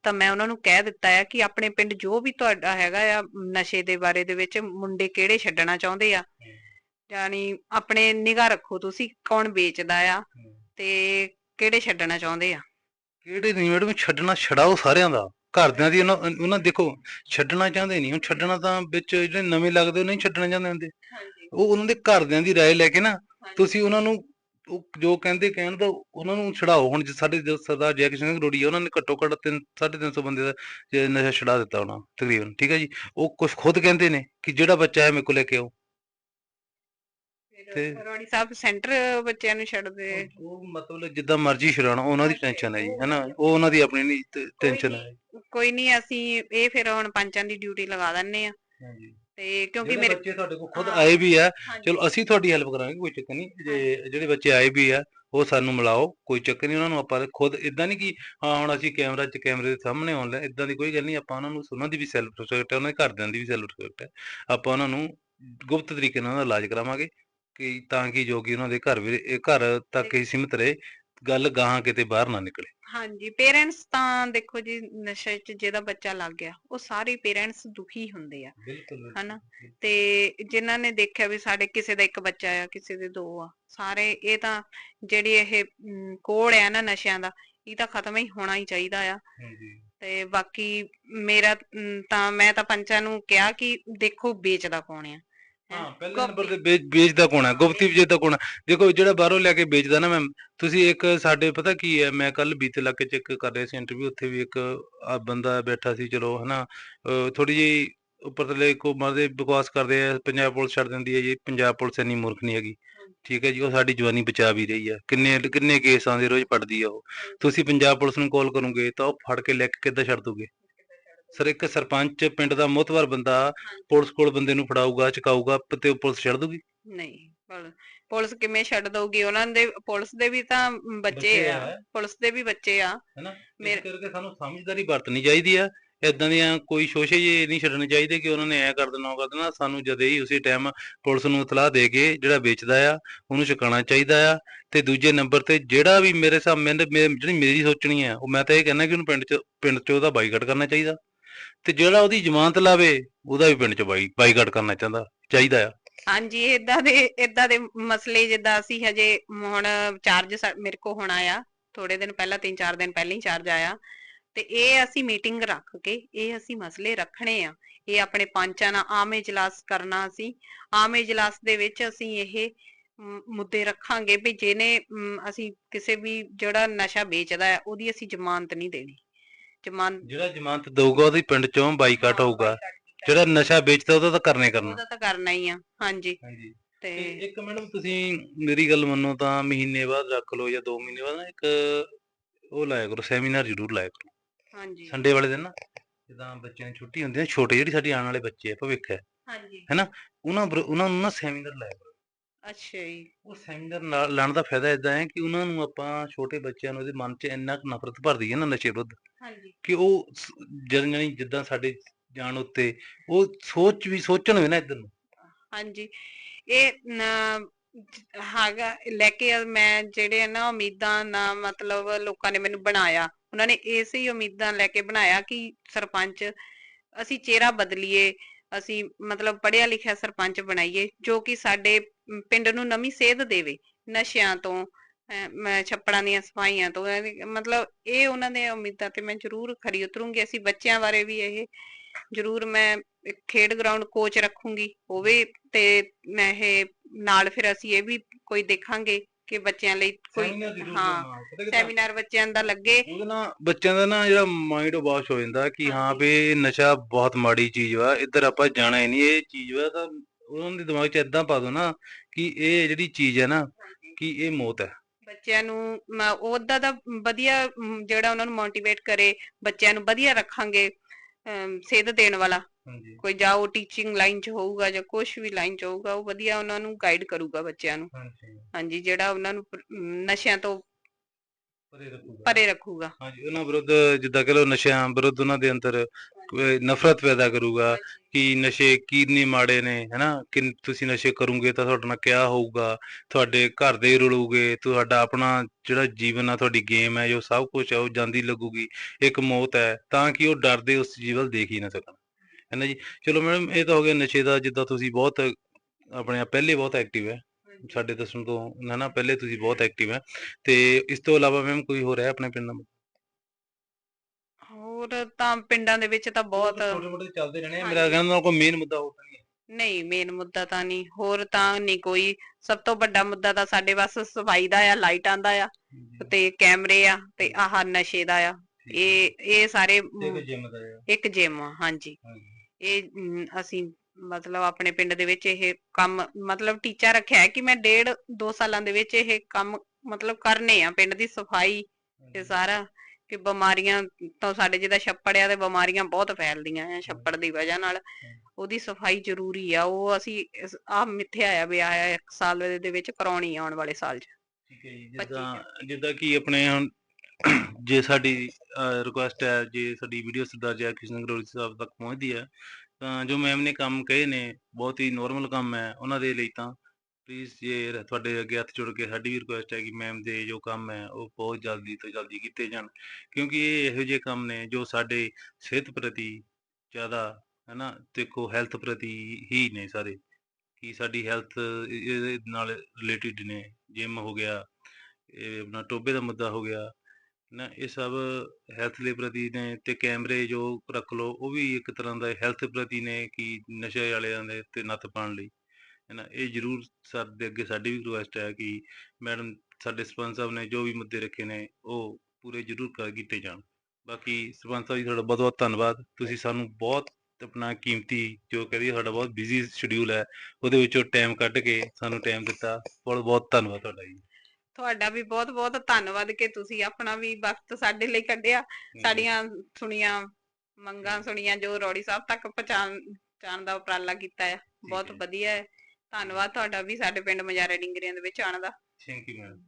ਤਾਂ ਮੈਂ ਉਹਨਾਂ ਨੂੰ ਕਹਿ ਦਿੱਤਾ ਹੈ ਕਿ ਆਪਣੇ ਪਿੰਡ ਜੋ ਵੀ ਤੁਹਾਡਾ ਹੈਗਾ ਆ ਨਸ਼ੇ ਦੇ ਬਾਰੇ ਦੇ ਵਿੱਚ ਮੁੰਡੇ ਕਿਹੜੇ ਛੱਡਣਾ ਚਾਹੁੰਦੇ ਆ? ਯਾਨੀ ਆਪਣੇ ਨਿਗਾਹ ਰੱਖੋ ਤੁਸੀਂ ਕੌਣ ਵੇਚਦਾ ਆ ਤੇ ਕਿਹੜੇ ਛੱਡਣਾ ਚਾਹੁੰਦੇ ਆ? ਕਿਹੜੇ ਨਹੀਂ ਮੈਡਮ ਛੱਡਣਾ ਛਡਾਓ ਸਾਰਿਆਂ ਦਾ। ਘਰਦਿਆਂ ਦੀ ਉਹਨਾਂ ਉਹਨਾਂ ਦੇਖੋ ਛੱਡਣਾ ਚਾਹੁੰਦੇ ਨਹੀਂ ਹੁਣ ਛੱਡਣਾ ਤਾਂ ਵਿੱਚ ਜਿਹੜੇ ਨਵੇਂ ਲੱਗਦੇ ਉਹ ਨਹੀਂ ਛੱਡਣਾ ਚਾਹੁੰਦੇ ਹੁੰਦੇ ਹਾਂਜੀ ਉਹ ਉਹਨਾਂ ਦੇ ਘਰਦਿਆਂ ਦੀ رائے ਲੈ ਕੇ ਨਾ ਤੁਸੀਂ ਉਹਨਾਂ ਨੂੰ ਉਹ ਜੋ ਕਹਿੰਦੇ ਕਹਿਣ ਦਾ ਉਹਨਾਂ ਨੂੰ ਛਡਾਓ ਹੁਣ ਜੇ ਸਾਡੇ ਜੋ ਸਰਦਾਰ ਜੈ ਕਿਸ਼ਨ ਸਿੰਘ ਰੋੜੀ ਆ ਉਹਨਾਂ ਨੇ ਘੱਟੋ ਘੱਟ 3 350 ਬੰਦੇ ਦਾ ਜੇ ਨਸ਼ਾ ਛਡਾ ਦਿੱਤਾ ਉਹਨਾਂ ਤਕਰੀਬਨ ਠੀਕ ਹੈ ਜੀ ਉਹ ਕੁਝ ਖੁਦ ਕਹਿੰਦੇ ਨੇ ਕਿ ਜਿਹੜਾ ਬੱਚਾ ਹੈ ਮੇਰੇ ਕੋਲ ਲੈ ਕੇ ਆਓ ਫਿਰ ਤੇ- ਰੋੜੀ ਸਾਹਿਬ ਸੈਂਟਰ ਬੱਚਿਆਂ ਨੂੰ ਛੱਡਦੇ। ਉਹ ਮਤਲਬ ਜਿੱਦਾਂ ਮਰਜ਼ੀ ਛਡਾਉਣਾ ਉਹਨਾਂ ਦੀ ਟੈਨਸ਼ਨ ਹੈ ਜੀ ਹੈਨਾ? ਉਹ ਉਹਨਾਂ ਦੀ ਆਪਣੀ ਨਹੀਂ ਟੈਨਸ਼ਨ ਹੈ। ਕੋਈ ਨਹੀਂ ਅਸੀਂ ਇਹ ਫਿਰ ਹੁਣ ਪੰਚਾਂ ਦੀ ਡਿਊਟੀ ਲਗਾ ਦਿੰਨੇ ਆ ਹਾਂਜੀ। ਤੇ ਕਿਉਂਕਿ ਮੇਰੇ ਬੱਚੇ ਤੁਹਾਡੇ ਕੋਲ ਖੁਦ। ਆਏ ਵੀ ਆ ਚਲੋ ਅਸੀਂ ਤੁਹਾਡੀ ਹੈਲਪ ਕਰਾਂਗੇ ਕੋਈ ਚੱਕਰ ਨਹੀਂ। ਜੇ ਜਿਹੜੇ ਬੱਚੇ ਆਏ ਵੀ ਆ ਉਹ ਸਾਨੂੰ ਮਿਲਾਓ ਕੋਈ ਚੱਕਰ ਨਹੀਂ ਉਹਨਾਂ ਨੂੰ ਆਪਾਂ ਖੁਦ ਇਦਾਂ ਨਹੀਂ ਕਿ ਹਾਂ ਹੁਣ ਅਸੀਂ ਕੈਮਰਾ 'ਚ ਕੈਮਰੇ ਦੇ ਸਾਹਮਣੇ ਆਉਣ ਲੈ ਇਦਾਂ ਦੀ ਕੋਈ ਗੱਲ ਨਹੀਂ ਆਪਾਂ ਉਹਨਾਂ ਨੂੰ ਉਹਨਾਂ ਦੀ ਵੀ ਸੈਲਫ ਰਿਸਪੈਕਟ ਹੈ ਉਹਨਾਂ ਦੇ ਘਰਦਿਆਂ ਦੀ ਵੀ ਸੈਲਫ ਰਿਸਪੈਕਟ ਹੈ। ਆਪਾਂ ਉਹਨਾਂ ਨੂੰ ਗੁਪਤ ਤਰੀਕੇ ਨਾਲ ਇਲਾਜ ਕਰਾਵਾਂਗੇ। ਕਿ ਤਾਂ ਕਿ ਜੋ ਕਿ ਉਹਨਾਂ ਦੇ ਘਰ ਵੀ ਇਹ ਘਰ ਤੱਕ ਹੀ ਸੀਮਿਤ ਰਹੇ ਗੱਲ ਗਾਹਾਂ ਕਿਤੇ ਬਾਹਰ ਨਾ ਨਿਕਲੇ। ਹਾਂਜੀ ਪੇਰੈਂਟਸ ਤਾਂ ਦੇਖੋ ਜੀ ਨਸ਼ੇ 'ਚ ਜਿਹਦਾ ਬੱਚਾ ਲੱਗ ਗਿਆ ਉਹ ਸਾਰੇ ਪੇਰੈਂਟਸ ਦੁਖੀ ਹੁੰਦੇ ਆ ਬਿਲਕੁਲ ਹਨਾ? ਤੇ ਜਿਨ੍ਹਾਂ ਨੇ ਦੇਖਿਆ ਵੀ ਸਾਡੇ ਕਿਸੇ ਦਾ ਇੱਕ ਬੱਚਾ ਆ ਕਿਸੇ ਦੇ ਦੋ ਆ ਸਾਰੇ ਇਹ ਤਾਂ ਜਿਹੜੀ ਇਹ ਕੋੜ ਆ ਨਾ ਨਸ਼ਿਆਂ ਦਾ ਇਹ ਤਾਂ ਖਤਮ ਹੀ ਹੋਣਾ ਹੀ ਚਾਹੀਦਾ ਆ। ਹਾਂਜੀ। ਤੇ ਬਾਕੀ ਮੇਰਾ ਤਾਂ ਮੈਂ ਤਾਂ ਪੰਚਾਂ ਨੂੰ ਕਿਹਾ ਕਿ ਦੇਖੋ ਵੇਚਦਾ ਕੌਣ ਆ। ਹੈਂ। ਪਹਿਲੇ ਨੰਬਰ ਤੇ ਵੇਚ- ਵੇਚਦਾ ਕੌਣ ਹੈ ਗੁਪਤੀ ਵੇਚਦਾ ਕੌਣ ਹੈ ਦੇਖੋ ਜਿਹੜਾ ਬਾਹਰੋਂ ਲੈ ਕੇ ਵੇਚਦਾ ਨਾ ਮੈਮ ਤੁਸੀਂ ਇੱਕ ਸਾਡੇ ਪਤਾ ਕੀ ਹੈ ਮੈਂ ਕੱਲ ਬੀਤੇ ਇਲਾਕੇ ਚ ਇੱਕ ਕਰ ਰਿਹਾ ਸੀ ਇੰਟਰਵਿਊ ਉੱਥੇ ਵੀ ਇੱਕ ਆ ਬੰਦਾ ਬੈਠਾ ਸੀ ਚਲੋ ਹਨਾ ਥੋੜੀ ਜਿਹੀ ਉੱਪਰ ਥੱਲੇ ਕੋ ਮਰਦੇ ਬਕਵਾਸ ਕਰਦੇ ਆ ਪੰਜਾਬ ਪੁਲਿਸ ਛੱਡ ਦਿੰਦੀ ਹੈ ਜੀ ਪੰਜਾਬ ਪੁਲਿਸ ਇੰਨੀ ਮੂਰਖ ਨਹੀਂ ਹੈਗੀ। ਠੀਕ ਹੈ ਜੀ ਉਹ ਸਾਡੀ ਜਵਾਨੀ ਬਚਾ ਵੀ ਰਹੀ ਹੈ। ਕਿੰਨੇ ਕਿੰਨੇ ਕੇਸ ਆਉਂਦੇ ਰੋਜ਼ ਪੜਦੀ ਆ ਉਹ। ਤੁਸੀਂ ਪੰਜਾਬ ਪੁਲਿਸ ਨੂੰ ਕਾਲ ਕਰੋਗੇ ਤਾਂ ਉਹ ਫੜ ਕੇ ਲੈ ਕੇ ਕਿੱਦਾਂ ਛੱਡ ਦੋਗੇ? ਸਰ ਇੱਕ ਸਰਪੰਚ ਪਿੰਡ ਦਾ ਮੋਤਵਰ ਬੰਦਾ ਪੁਲਿਸ ਕੋਲ ਬੰਦੇ ਨੂੰ ਫੜਾਊਗਾ ਚਕਾਊਗਾ ਤੇ ਉਹ ਪੁਲਿਸ ਛੱਡ ਦੂਗੀ? ਨਹੀਂ ਪੁਲ- ਪੁਲਿਸ ਕਿਵੇਂ ਛੱਡ ਦਊਗੀ? ਉਹਨਾਂ ਦੇ ਪੁਲਿਸ ਦੇ ਵੀ ਤਾਂ ਬੱਚੇ ਬੱਚੇ ਆ। ਆ। ਪੁਲਿਸ ਦੇ ਵੀ ਬੱਚੇ ਆ। ਹੈਨਾ? ਇਸ ਮੇਰੇ- ਕਰਕੇ ਸਾਨੂੰ ਸਮਝਦਾਰੀ ਵਰਤਣੀ ਚਾਹੀਦੀ ਆ। ਇਦਾਂ ਦੀਆਂ ਕੋਈ ਸ਼ੋਸ਼ੇ ਜੇ ਨਹੀਂ ਛੱਡਣੇ ਚਾਹੀਦੇ ਕਿ ਉਹਨਾਂ ਨੇ ਐ ਕਰ ਦੇਣਾ ਉਹ ਕਰ ਦੇਣਾ। ਸਾਨੂੰ ਜਦੇ ਹੀ ਉਸੇ ਟਾਈਮ ਪੁਲਿਸ ਨੂੰ ਇਤਲਾਹ ਦੇ ਕੇ ਜਿਹੜਾ ਵੇਚਦਾ ਆ ਉਹਨੂੰ ਛਕਾਉਣਾ ਚਾਹੀਦਾ ਆ। ਤੇ ਦੂਜੇ ਨੰਬਰ ਤੇ ਜਿਹੜਾ ਵੀ ਮੇਰੇ ਮੇ- ਜਿਹੜੀ ਮੇਰੀ ਸੋਚਣੀ ਆ ਉਹ ਮੈਂ ਤਾਂ ਇਹ ਕਹਿੰਦਾ ਕਿ ਉਹਨੂੰ ਪਿੰਡ 'ਚ ਪਿੰਡ 'ਚ ਉਹਦਾ ਬਾਈਕਾਟ ਕਰਨਾ ਚਾਹੀਦਾ। ਤੇ ਜਿਹੜਾ ਉਹਦੀ ਜ਼ਮਾਨਤ ਲਾਵੇ ਉਹਦਾ ਵੀ ਪਿੰਡ 'ਚ ਬਾਈ ਬਾਈਕਾਟ ਕਰਨਾ ਚਾਹੁੰਦਾ ਚਾਹੀਦਾ ਆ। ਹਾਂਜੀ ਇਦਾਂ ਦੇ ਇਦਾਂ ਦੇ ਮਸਲੇ ਜਿੱਦਾਂ ਅਸੀਂ ਹਜੇ ਹੁਣ ਚਾਰਜ ਮੇਰੇ ਕੋ ਹੋਣਾ ਆ ਥੋੜੇ ਦਿਨ ਪਹਿਲਾਂ ਤਿੰਨ ਚਾਰ ਦਿਨ ਪਹਿਲਾਂ ਹੀ ਚਾਰਜ ਆਇਆ। ਤੇ ਇਹ ਅਸੀਂ ਮੀਟਿੰਗ ਰੱਖ ਕੇ ਇਹ ਅਸੀਂ ਮਸਲੇ ਰੱਖਣੇ ਆ। ਇਹ ਆਪਣੇ ਪੰਚਾਂ ਨਾਲ ਆਮ ਇਜਲਾਸ ਕਰਨਾ ਅਸੀਂ। ਆਮ ਇਜਲਾਸ ਦੇ ਵਿੱਚ ਅਸੀਂ ਇਹ ਮ, ਮੁੱਦੇ ਰੱਖਾਂਗੇ ਵੀ ਜਿਹਨੇ ਅਸੀਂ ਕਿਸੇ ਵੀ ਜਿਹੜਾ ਨਸ਼ਾ ਵੇਚਦਾ ਹੈ ਉਹਦੀ ਅਸੀਂ ਜ਼ਮਾਨਤ ਨਹੀਂ ਦੇਣੀ। ਜ਼ਮਾਨਤ ਜਿਹੜਾ ਜ਼ਮਾਨਤ ਦਊਗਾ ਉਹਦੀ ਪਿੰਡ 'ਚੋਂ ਬਾਈਕਾਟ ਹੋਊਗਾ। ਜਿਹੜਾ ਨਸ਼ਾ ਵੇਚਦਾ ਉਹਦਾ ਤਾਂ ਕਰਨੇ ਕਰਨਾ। ਉਹਦਾ ਤਾਂ ਕਰਨਾ ਹੀ ਆ ਹਾਂਜੀ। ਹਾਂਜੀ। ਤੇ ਇੱਕ ਮੈਡਮ ਤੁਸੀਂ ਮੇਰੀ ਗੱਲ ਮੰਨੋ ਤਾਂ ਮਹੀਨੇ ਬਾਅਦ ਰੱਖ ਲਓ ਜਾਂ 2 ਮਹੀਨੇ ਬਾਅਦ ਨਾ ਇੱਕ ਉਹ ਲਾਇਆ ਕਰੋ ਸੈਮੀਨਾਰ ਜ਼ਰੂਰ ਲਾਇਆ ਕਰੋ। ਹਾਂਜੀ। ਸੰਡੇ ਵਾਲੇ ਦਿਨ ਨਾ ਜਿੱਦਾਂ ਬੱਚਿਆਂ ਦੀ ਛੁੱਟੀ ਹੁੰਦੀ ਹੈ ਛੋਟੇ ਜਿਹੜੀ ਸਾਡੀ ਆਉਣ ਵਾਲੇ ਬੱਚੇ ਆ ਭਵਿੱਖ ਹੈ। ਹਾਂਜੀ। ਉਹਨਾਂ ਵਰ- ਉਹਨਾਂ ਨੂੰ ਨਾ ਸੈਮੀਨਾਰ ਲਾਇਆ ਕਰੋ। ਅੱਛਾ ਜੀ। ਉਹ ਸੈਮੀਨਾਰ ਨਾਲ ਦਾ ਫਾਇਦਾ ਇਦਾਂ ਹੈ ਕਿ ਉਹਨਾਂ ਨੂੰ ਆਪਾਂ ਛੋਟੇ ਬੱਚਿਆਂ ਨੂੰ ਉਹਦੇ ਮਨ 'ਚ ਇੰਨਾ ਕੁ ਨਫ਼ਰਤ ਭਰਦੀ ਹੈ ਨਾ ਨਸ਼ੇ ਵਿਰੁੱਧ ਹਾਂਜੀ। ਕਿ ਉਹ ਜਦ ਜਾਣੀ ਜਿੱਦਾਂ ਸਾਡੇ ਜਾਣ ਉੱਤੇ ਉਹ ਸੋਚ ਵੀ ਸੋਚਣ ਵੀ ਨਾ ਇੱਧਰ ਨੂੰ। ਹਾਂਜੀ। ਇਹ ਨ- ਹੈਗਾ ਲੈ ਕੇ ਆ ਮੈਂ ਜਿਹੜੇ ਨਾ ਉਮੀਦਾਂ ਨਾ ਮਤਲਬ ਲੋਕਾਂ ਨੇ ਮੈਨੂੰ ਬਣਾਇਆ। ਉਹਨਾਂ ਨੇ ਇਸੇ ਹੀ ਉਮੀਦਾਂ ਲੈ ਕੇ ਬਣਾਇਆ ਕਿ ਸਰਪੰਚ ਅਸੀਂ ਚਿਹਰਾ ਬਦਲੀਏ ਅਸੀਂ ਮਤਲਬ ਪੜ੍ਹਿਆ ਲਿਖਿਆ ਸਰਪੰਚ ਬਣਾਈਏ ਜੋ ਕਿ ਸਾਡੇ ਪਿੰਡ ਨੂੰ ਨਵੀਂ ਸੇਧ ਦੇਵੇ ਨਸ਼ਿਆਂ ਤੋਂ ਛੱਪੜਾਂ ਦੀਆਂ ਸਫਾਈਆਂ ਤੋਂ ਮਤਲਬ ਇਹ ਉਹਨਾਂ ਦੇ ਉਮੀਦਾਂ ਤੇ ਮੈਂ ਜ਼ਰੂਰ ਖਰੀ ਉਤਰੂੰਗੀ। ਅਸੀਂ ਬੱਚਿਆਂ ਬਾਰੇ ਵੀ ਇਹ ਜ਼ਰੂਰ ਮੈਂ ਖੇਡ ਗਰਾਊਂਡ ਕੋਚ ਰੱਖੂੰਗੀ ਉਹ ਵੀ ਤੇ ਮੈਂ ਇਹ ਨਾਲ ਫਿਰ ਅਸੀਂ ਇਹ ਵੀ ਕੋਈ ਦੇਖਾਂਗੇ ਕਿ ਬੱਚਿਆਂ ਲਈ ਕੋਈ ਹਾਂ ਸੈਮੀਨਾਰ ਬੱਚਿਆਂ ਦਾ ਲੱਗੇ। ਉਹਦੇ ਨਾਲ ਬੱਚਿਆਂ ਦਾ ਨਾ ਜਿਹੜਾ ਮਾਈਂਡ ਵਾਸ਼ ਹੋ ਜਾਂਦਾ ਕਿ ਹਾਂ। ਵੀ ਨਸ਼ਾ ਬਹੁਤ ਮਾੜੀ ਚੀਜ਼ ਵਾ ਇੱਧਰ ਆਪਾਂ ਜਾਣਾ ਹੀ ਨਹੀਂ ਇਹ ਚੀਜ਼ ਵਾ ਤਾਂ ਉਹਨਾਂ ਦੇ ਦਿਮਾਗ 'ਚ ਏਦਾਂ ਪਾ ਦੋ ਨਾ ਕਿ ਇਹ ਜਿਹੜੀ ਚੀਜ਼ ਹੈ ਨਾ ਕਿ ਇਹ ਮੌਤ ਹੈ। ਬੱਚਿਆਂ ਨੂੰ ਉਹਦਾ ਦਾ ਵਧੀਆ ਜਿਹੜਾ ਉਹਨਾਂ ਨੂੰ ਮੋਟੀਵੇਟ ਕਰੇ ਬੱਚਿਆਂ ਨੂੰ ਵਧੀਆ ਰੱਖਾਂਗੇ ਸੇਧ ਦੇਣ ਵਾਲਾ। ਕੋਈ ਜਾਂ ਉਹ ਟੀਚਿੰਗ ਲਾਈਨ 'ਚ ਹੋਊਗਾ ਜਾਂ ਕੁਝ ਵੀ ਲਾਈਨ 'ਚ ਹੋਊਗਾ ਉਹ ਵਧੀਆ ਉਹਨਾਂ ਨੂੰ ਗਾਈਡ ਕਰੂਗਾ ਬੱਚਿਆਂ ਨੂੰ। ਹਾਂਜੀ। ਜਿਹੜਾ ਉਹਨਾਂ ਨੂੰ ਨਸ਼ਿਆਂ ਤੋਂ ਪਰੇ ਰੱਖੂਗਾ। ਪਰੇ ਰੱਖੂਗਾ। ਹਾਂਜੀ ਉਹਨਾਂ ਵਿਰੁੱਧ ਜਿੱਦਾਂ ਕਹ ਲੋ ਨਸ਼ਿਆਂ ਵਿਰੁੱਧ ਉਹਨਾਂ ਦੇ ਅੰਦਰ ਕੋਈ ਨਫ਼ਰਤ ਪੈਦਾ ਕਰੂਗਾ ਕਿ ਨਸ਼ੇ ਕਿੰਨੇ ਮਾੜੇ ਨੇ ਹੈਨਾ? ਕਿ ਤੁਸੀਂ ਨਸ਼ੇ ਕਰੋਗੇ ਤਾਂ ਤੁਹਾਡੇ ਨਾਲ ਕਿਆ ਹੋਊਗਾ? ਤੁਹਾਡੇ ਘਰ ਦੇ ਰੁਲੂਗੇ ਤੁਹਾਡਾ ਆਪਣਾ ਜਿਹੜਾ ਜੀਵਨ ਆ ਤੁਹਾਡੀ ਗੇਮ ਹੈ ਜੋ ਸਭ ਕੁਝ ਹੈ ਉਹ ਜਾਂਦੀ ਲੱਗੂਗੀ ਇੱਕ ਮੌਤ ਹੈ ਤਾਂ ਕਿ ਉਹ ਡਰਦੇ ਉਸ ਚੀਜ਼ ਵੱਲ ਦੇਖ ਹੀ ਨਾ ਸਕਣ। ਹੈਨਾ ਜੀ? ਚਲੋ ਮੈਡਮ ਇਹ ਤਾਂ ਹੋ ਗਿਆ ਨਸ਼ੇ ਦਾ ਜਿੱਦਾਂ ਤੁਸੀਂ ਬਹੁਤ ਆਪਣੇ ਆਪ ਪਹਿਲੇ ਬਹੁਤ ਐਕਟਿਵ ਹੈ। ਸਾਡੇ ਦੱਸਣ ਤੋਂ ਨਾ ਨਾ ਪਹਿਲੇ ਤੁਸੀਂ ਬਹੁਤ ਐਕਟਿਵ ਹੈ। ਤੇ ਇਸ ਤੋਂ ਇਲਾਵਾ ਮੈਮ ਕੋਈ ਹੋਰ ਹੈ ਆਪਣੇ ਪਿੰਡ ਦਾ ਹੋਰ ਤਾਂ ਪਿੰਡਾਂ ਦੇ ਵਿੱਚ ਤਾਂ ਬਹੁਤ ਛੋਟੇ ਮੋਟੇ ਚੱਲਦੇ ਰਹਿਣੇ ਆ। ਮੇਰਾ ਕਹਿੰਦਾ ਕੋਈ ਮੇਨ ਮੁੱਦਾ ਉਹ ਤਾਂ ਨਹੀਂ ਹੈ? ਨਹੀਂ ਮੇਨ ਮੁੱਦਾ ਤਾਂ ਨਹੀਂ। ਹੋਰ ਤਾਂ ਨਹੀਂ ਕੋਈ। ਸਭ ਤੋਂ ਵੱਡਾ ਮੁੱਦਾ ਤਾਂ ਸਾਡੇ ਬਸ ਸਫ਼ਾਈ ਦਾ ਆ ਲਾਈਟਾਂ ਦਾ ਆ ਤੇ ਕੈਮਰੇ ਆ ਤੇ ਆਹ ਨਸ਼ੇ ਦਾ ਆ। ਇਹ ਇਹ ਸਾਰੇ ਮ, ਇੱਕ ਜਿਮ ਦਾ ਹੈ ਇੱਕ ਜਿਮ ਆ ਹਾਂਜੀ। ਹਾਂਜੀ। ਇਹ ਮ, ਅਸੀਂ ਮਤਲਬ ਆਪਣੇ ਪਿੰਡ ਦੇ ਵਿੱਚ ਇਹ ਕੰਮ ਮਤਲਬ ਟੀਚਾ ਰੱਖਿਆ ਹੈ ਕਿ ਮੈਂ ਡੇਢ ਦੋ ਸਾਲਾਂ ਦੇ ਵਿੱਚ ਇਹ ਕੰਮ ਮਤਲਬ ਕਰਨੇ ਆ ਪਿੰਡ ਦੀ ਸਫ਼ਾਈ ਤੇ ਸਾਰਾ ਕਿ ਬਿਮਾਰੀਆਂ ਤਾਂ ਸਾਡੇ ਜਿਹਦਾ ਛੱਪੜ ਆ ਤੇ ਬਿਮਾਰੀਆਂ ਬਹੁਤ ਫੈਲਦੀਆਂ ਆ ਛੱਪੜ ਦੀ ਵਜ੍ਹਾ ਨਾਲ। ਉਹਦੀ ਸਫ਼ਾਈ ਜ਼ਰੂਰੀ ਆ ਉਹ ਅਸੀਂ ਆ ਮਿੱਥੇ ਆਇਆ ਵੀ ਆਇਆ ਇੱਕ ਸਾਲ ਦੇ ਵਿੱਚ ਕਰਾਉਣੀ ਆਉਣ ਵਾਲੇ ਸਾਲ 'ਚ। ਠੀਕ ਹੈ ਜੀ ਜਿੱਦਾਂ ਜਿੱਦਾਂ ਕਿ ਆਪਣੇ ਹੁਣ ਜੇ ਸਾਡੀ ਰਿਕੁਐਸਟ ਹੈ ਜੇ ਸਾਡੀ ਵੀਡੀਓ ਸਰਦਾਰ ਜੈ ਕ੍ਰਿਸ਼ਨ ਗਰੋੜੀ ਸਾਹਿਬ ਤੱਕ ਪਹੁੰਚਦੀ ਹੈ ਤਾਂ ਜੋ ਮੈਮ ਨੇ ਕੰਮ ਕਹੇ ਨੇ, ਬਹੁਤ ਹੀ ਨੋਰਮਲ ਕੰਮ ਹੈ ਉਹਨਾਂ ਦੇ ਲਈ ਤਾਂ। ਪਲੀਜ਼ ਜੇ ਰ- ਤੁਹਾਡੇ ਅੱਗੇ ਹੱਥ ਜੋੜ ਕੇ ਸਾਡੀ ਵੀ ਰਿਕੁਐਸਟ ਹੈ ਕਿ ਮੈਮ ਦੇ ਜੋ ਕੰਮ ਹੈ, ਉਹ ਬਹੁਤ ਜਲਦੀ ਤੋਂ ਜਲਦੀ ਕੀਤੇ ਜਾਣ। ਕਿਉਂਕਿ ਇਹ ਇਹੋ ਜਿਹੇ ਕੰਮ ਨੇ ਜੋ ਸਾਡੇ ਸਿਹਤ ਪ੍ਰਤੀ ਜ਼ਿਆਦਾ ਹੈ ਨਾ ਦੇਖੋ ਹੈਲਥ ਪ੍ਰਤੀ ਹੀ ਨੇ ਸਾਰੇ। ਕਿ ਸਾਡੀ ਹੈਲਥ ਇਹਦੇ ਨਾਲ ਰਿਲੇਟਡ ਨੇ। ਜਿਮ ਹੋ ਗਿਆ, ਇਹ ਆਪਣਾ ਟੋਬੇ ਦਾ ਮੁੱਦਾ ਹੋ ਗਿਆ। ਨਾ, ਇਹ ਸਭ ਹੈਲਥ ਦੇ ਪ੍ਰਤੀ ਨੇ ਤੇ ਕੈਮਰੇ ਜੋ ਰੱਖ ਲਓ, ਉਹ ਵੀ ਇੱਕ ਤਰ੍ਹਾਂ ਦਾ ਹੈਲਥ ਪ੍ਰਤੀ ਨੇ ਕਿ ਨਸ਼ੇ ਵਾਲਿਆਂ ਦੇ ਤੇ ਨੱਥ ਪਾਉਣ ਲਈ। ਹੈ ਨਾ ਇਹ ਜ਼ਰੂਰ ਸਰ ਦੇ ਅੱਗੇ ਸਾਡੀ ਵੀ ਰਿਕੁਐਸਟ ਹੈ ਕਿ ਮੈਡਮ ਸਾਡੇ ਸਰਪੰਚ ਸਾਹਿਬ ਨੇ ਜੋ ਵੀ ਮੁੱਦੇ ਰੱਖੇ ਨੇ, ਉਹ ਪੂਰੇ ਜ਼ਰੂਰ ਕਰ ਕੀਤੇ ਜਾਣ। ਬਾਕੀ ਸਰਪੰਚ ਸਾਹਿਬ ਜੀ, ਤੁਹਾਡਾ ਬਹੁਤ ਬਹੁਤ ਧੰਨਵਾਦ। ਤੁਸੀਂ ਸਾਨੂੰ ਬਹੁਤ ਆਪਣਾ ਕੀਮਤੀ, ਜੋ ਕਰੀਏ ਸਾਡਾ ਬਹੁਤ ਬਿਜ਼ੀ ਸ਼ਡਿਊਲ ਹੈ, ਉਹਦੇ ਵਿੱਚੋਂ ਟਾਈਮ ਕੱਢ ਕੇ ਸਾਨੂੰ ਟਾਈਮ ਦਿੱਤਾ। ਬਹੁਤ ਬਹੁਤ ਧੰਨਵਾਦ ਤੁਹਾਡਾ ਜੀ। ਤੁਹਾਡਾ ਵੀ ਬਹੁਤ ਬਹੁਤ ਧੰਨਵਾਦ ਕਿ ਤੁਸੀਂ ਆਪਣਾ ਵੀ ਵਕਤ ਸਾਡੇ ਲਈ ਕੱਢਿਆ। ਸਾਡੀਆਂ ਸੁਣੀਆਂ ਮੰਗਾਂ ਸੁਣੀਆਂ ਜੋ ਰੌੜੀ ਸਾਹਿਬ ਤੱਕ ਪਹੁੰਚਾਉਣ ਪਹੁੰਚਾਉਣ ਦਾ ਉਪਰਾਲਾ ਕੀਤਾ ਹੈ। ਬਹੁਤ। ਵਧੀਆ ਹੈ। ਧੰਨਵਾਦ ਤੁਹਾਡਾ ਵੀ ਸਾਡੇ ਪਿੰਡ ਮਜਾਰੇ ਡਿੰਗਰੀਆਂ ਦੇ ਵਿੱਚ ਆਉਣ ਦਾ। Thank you ma'am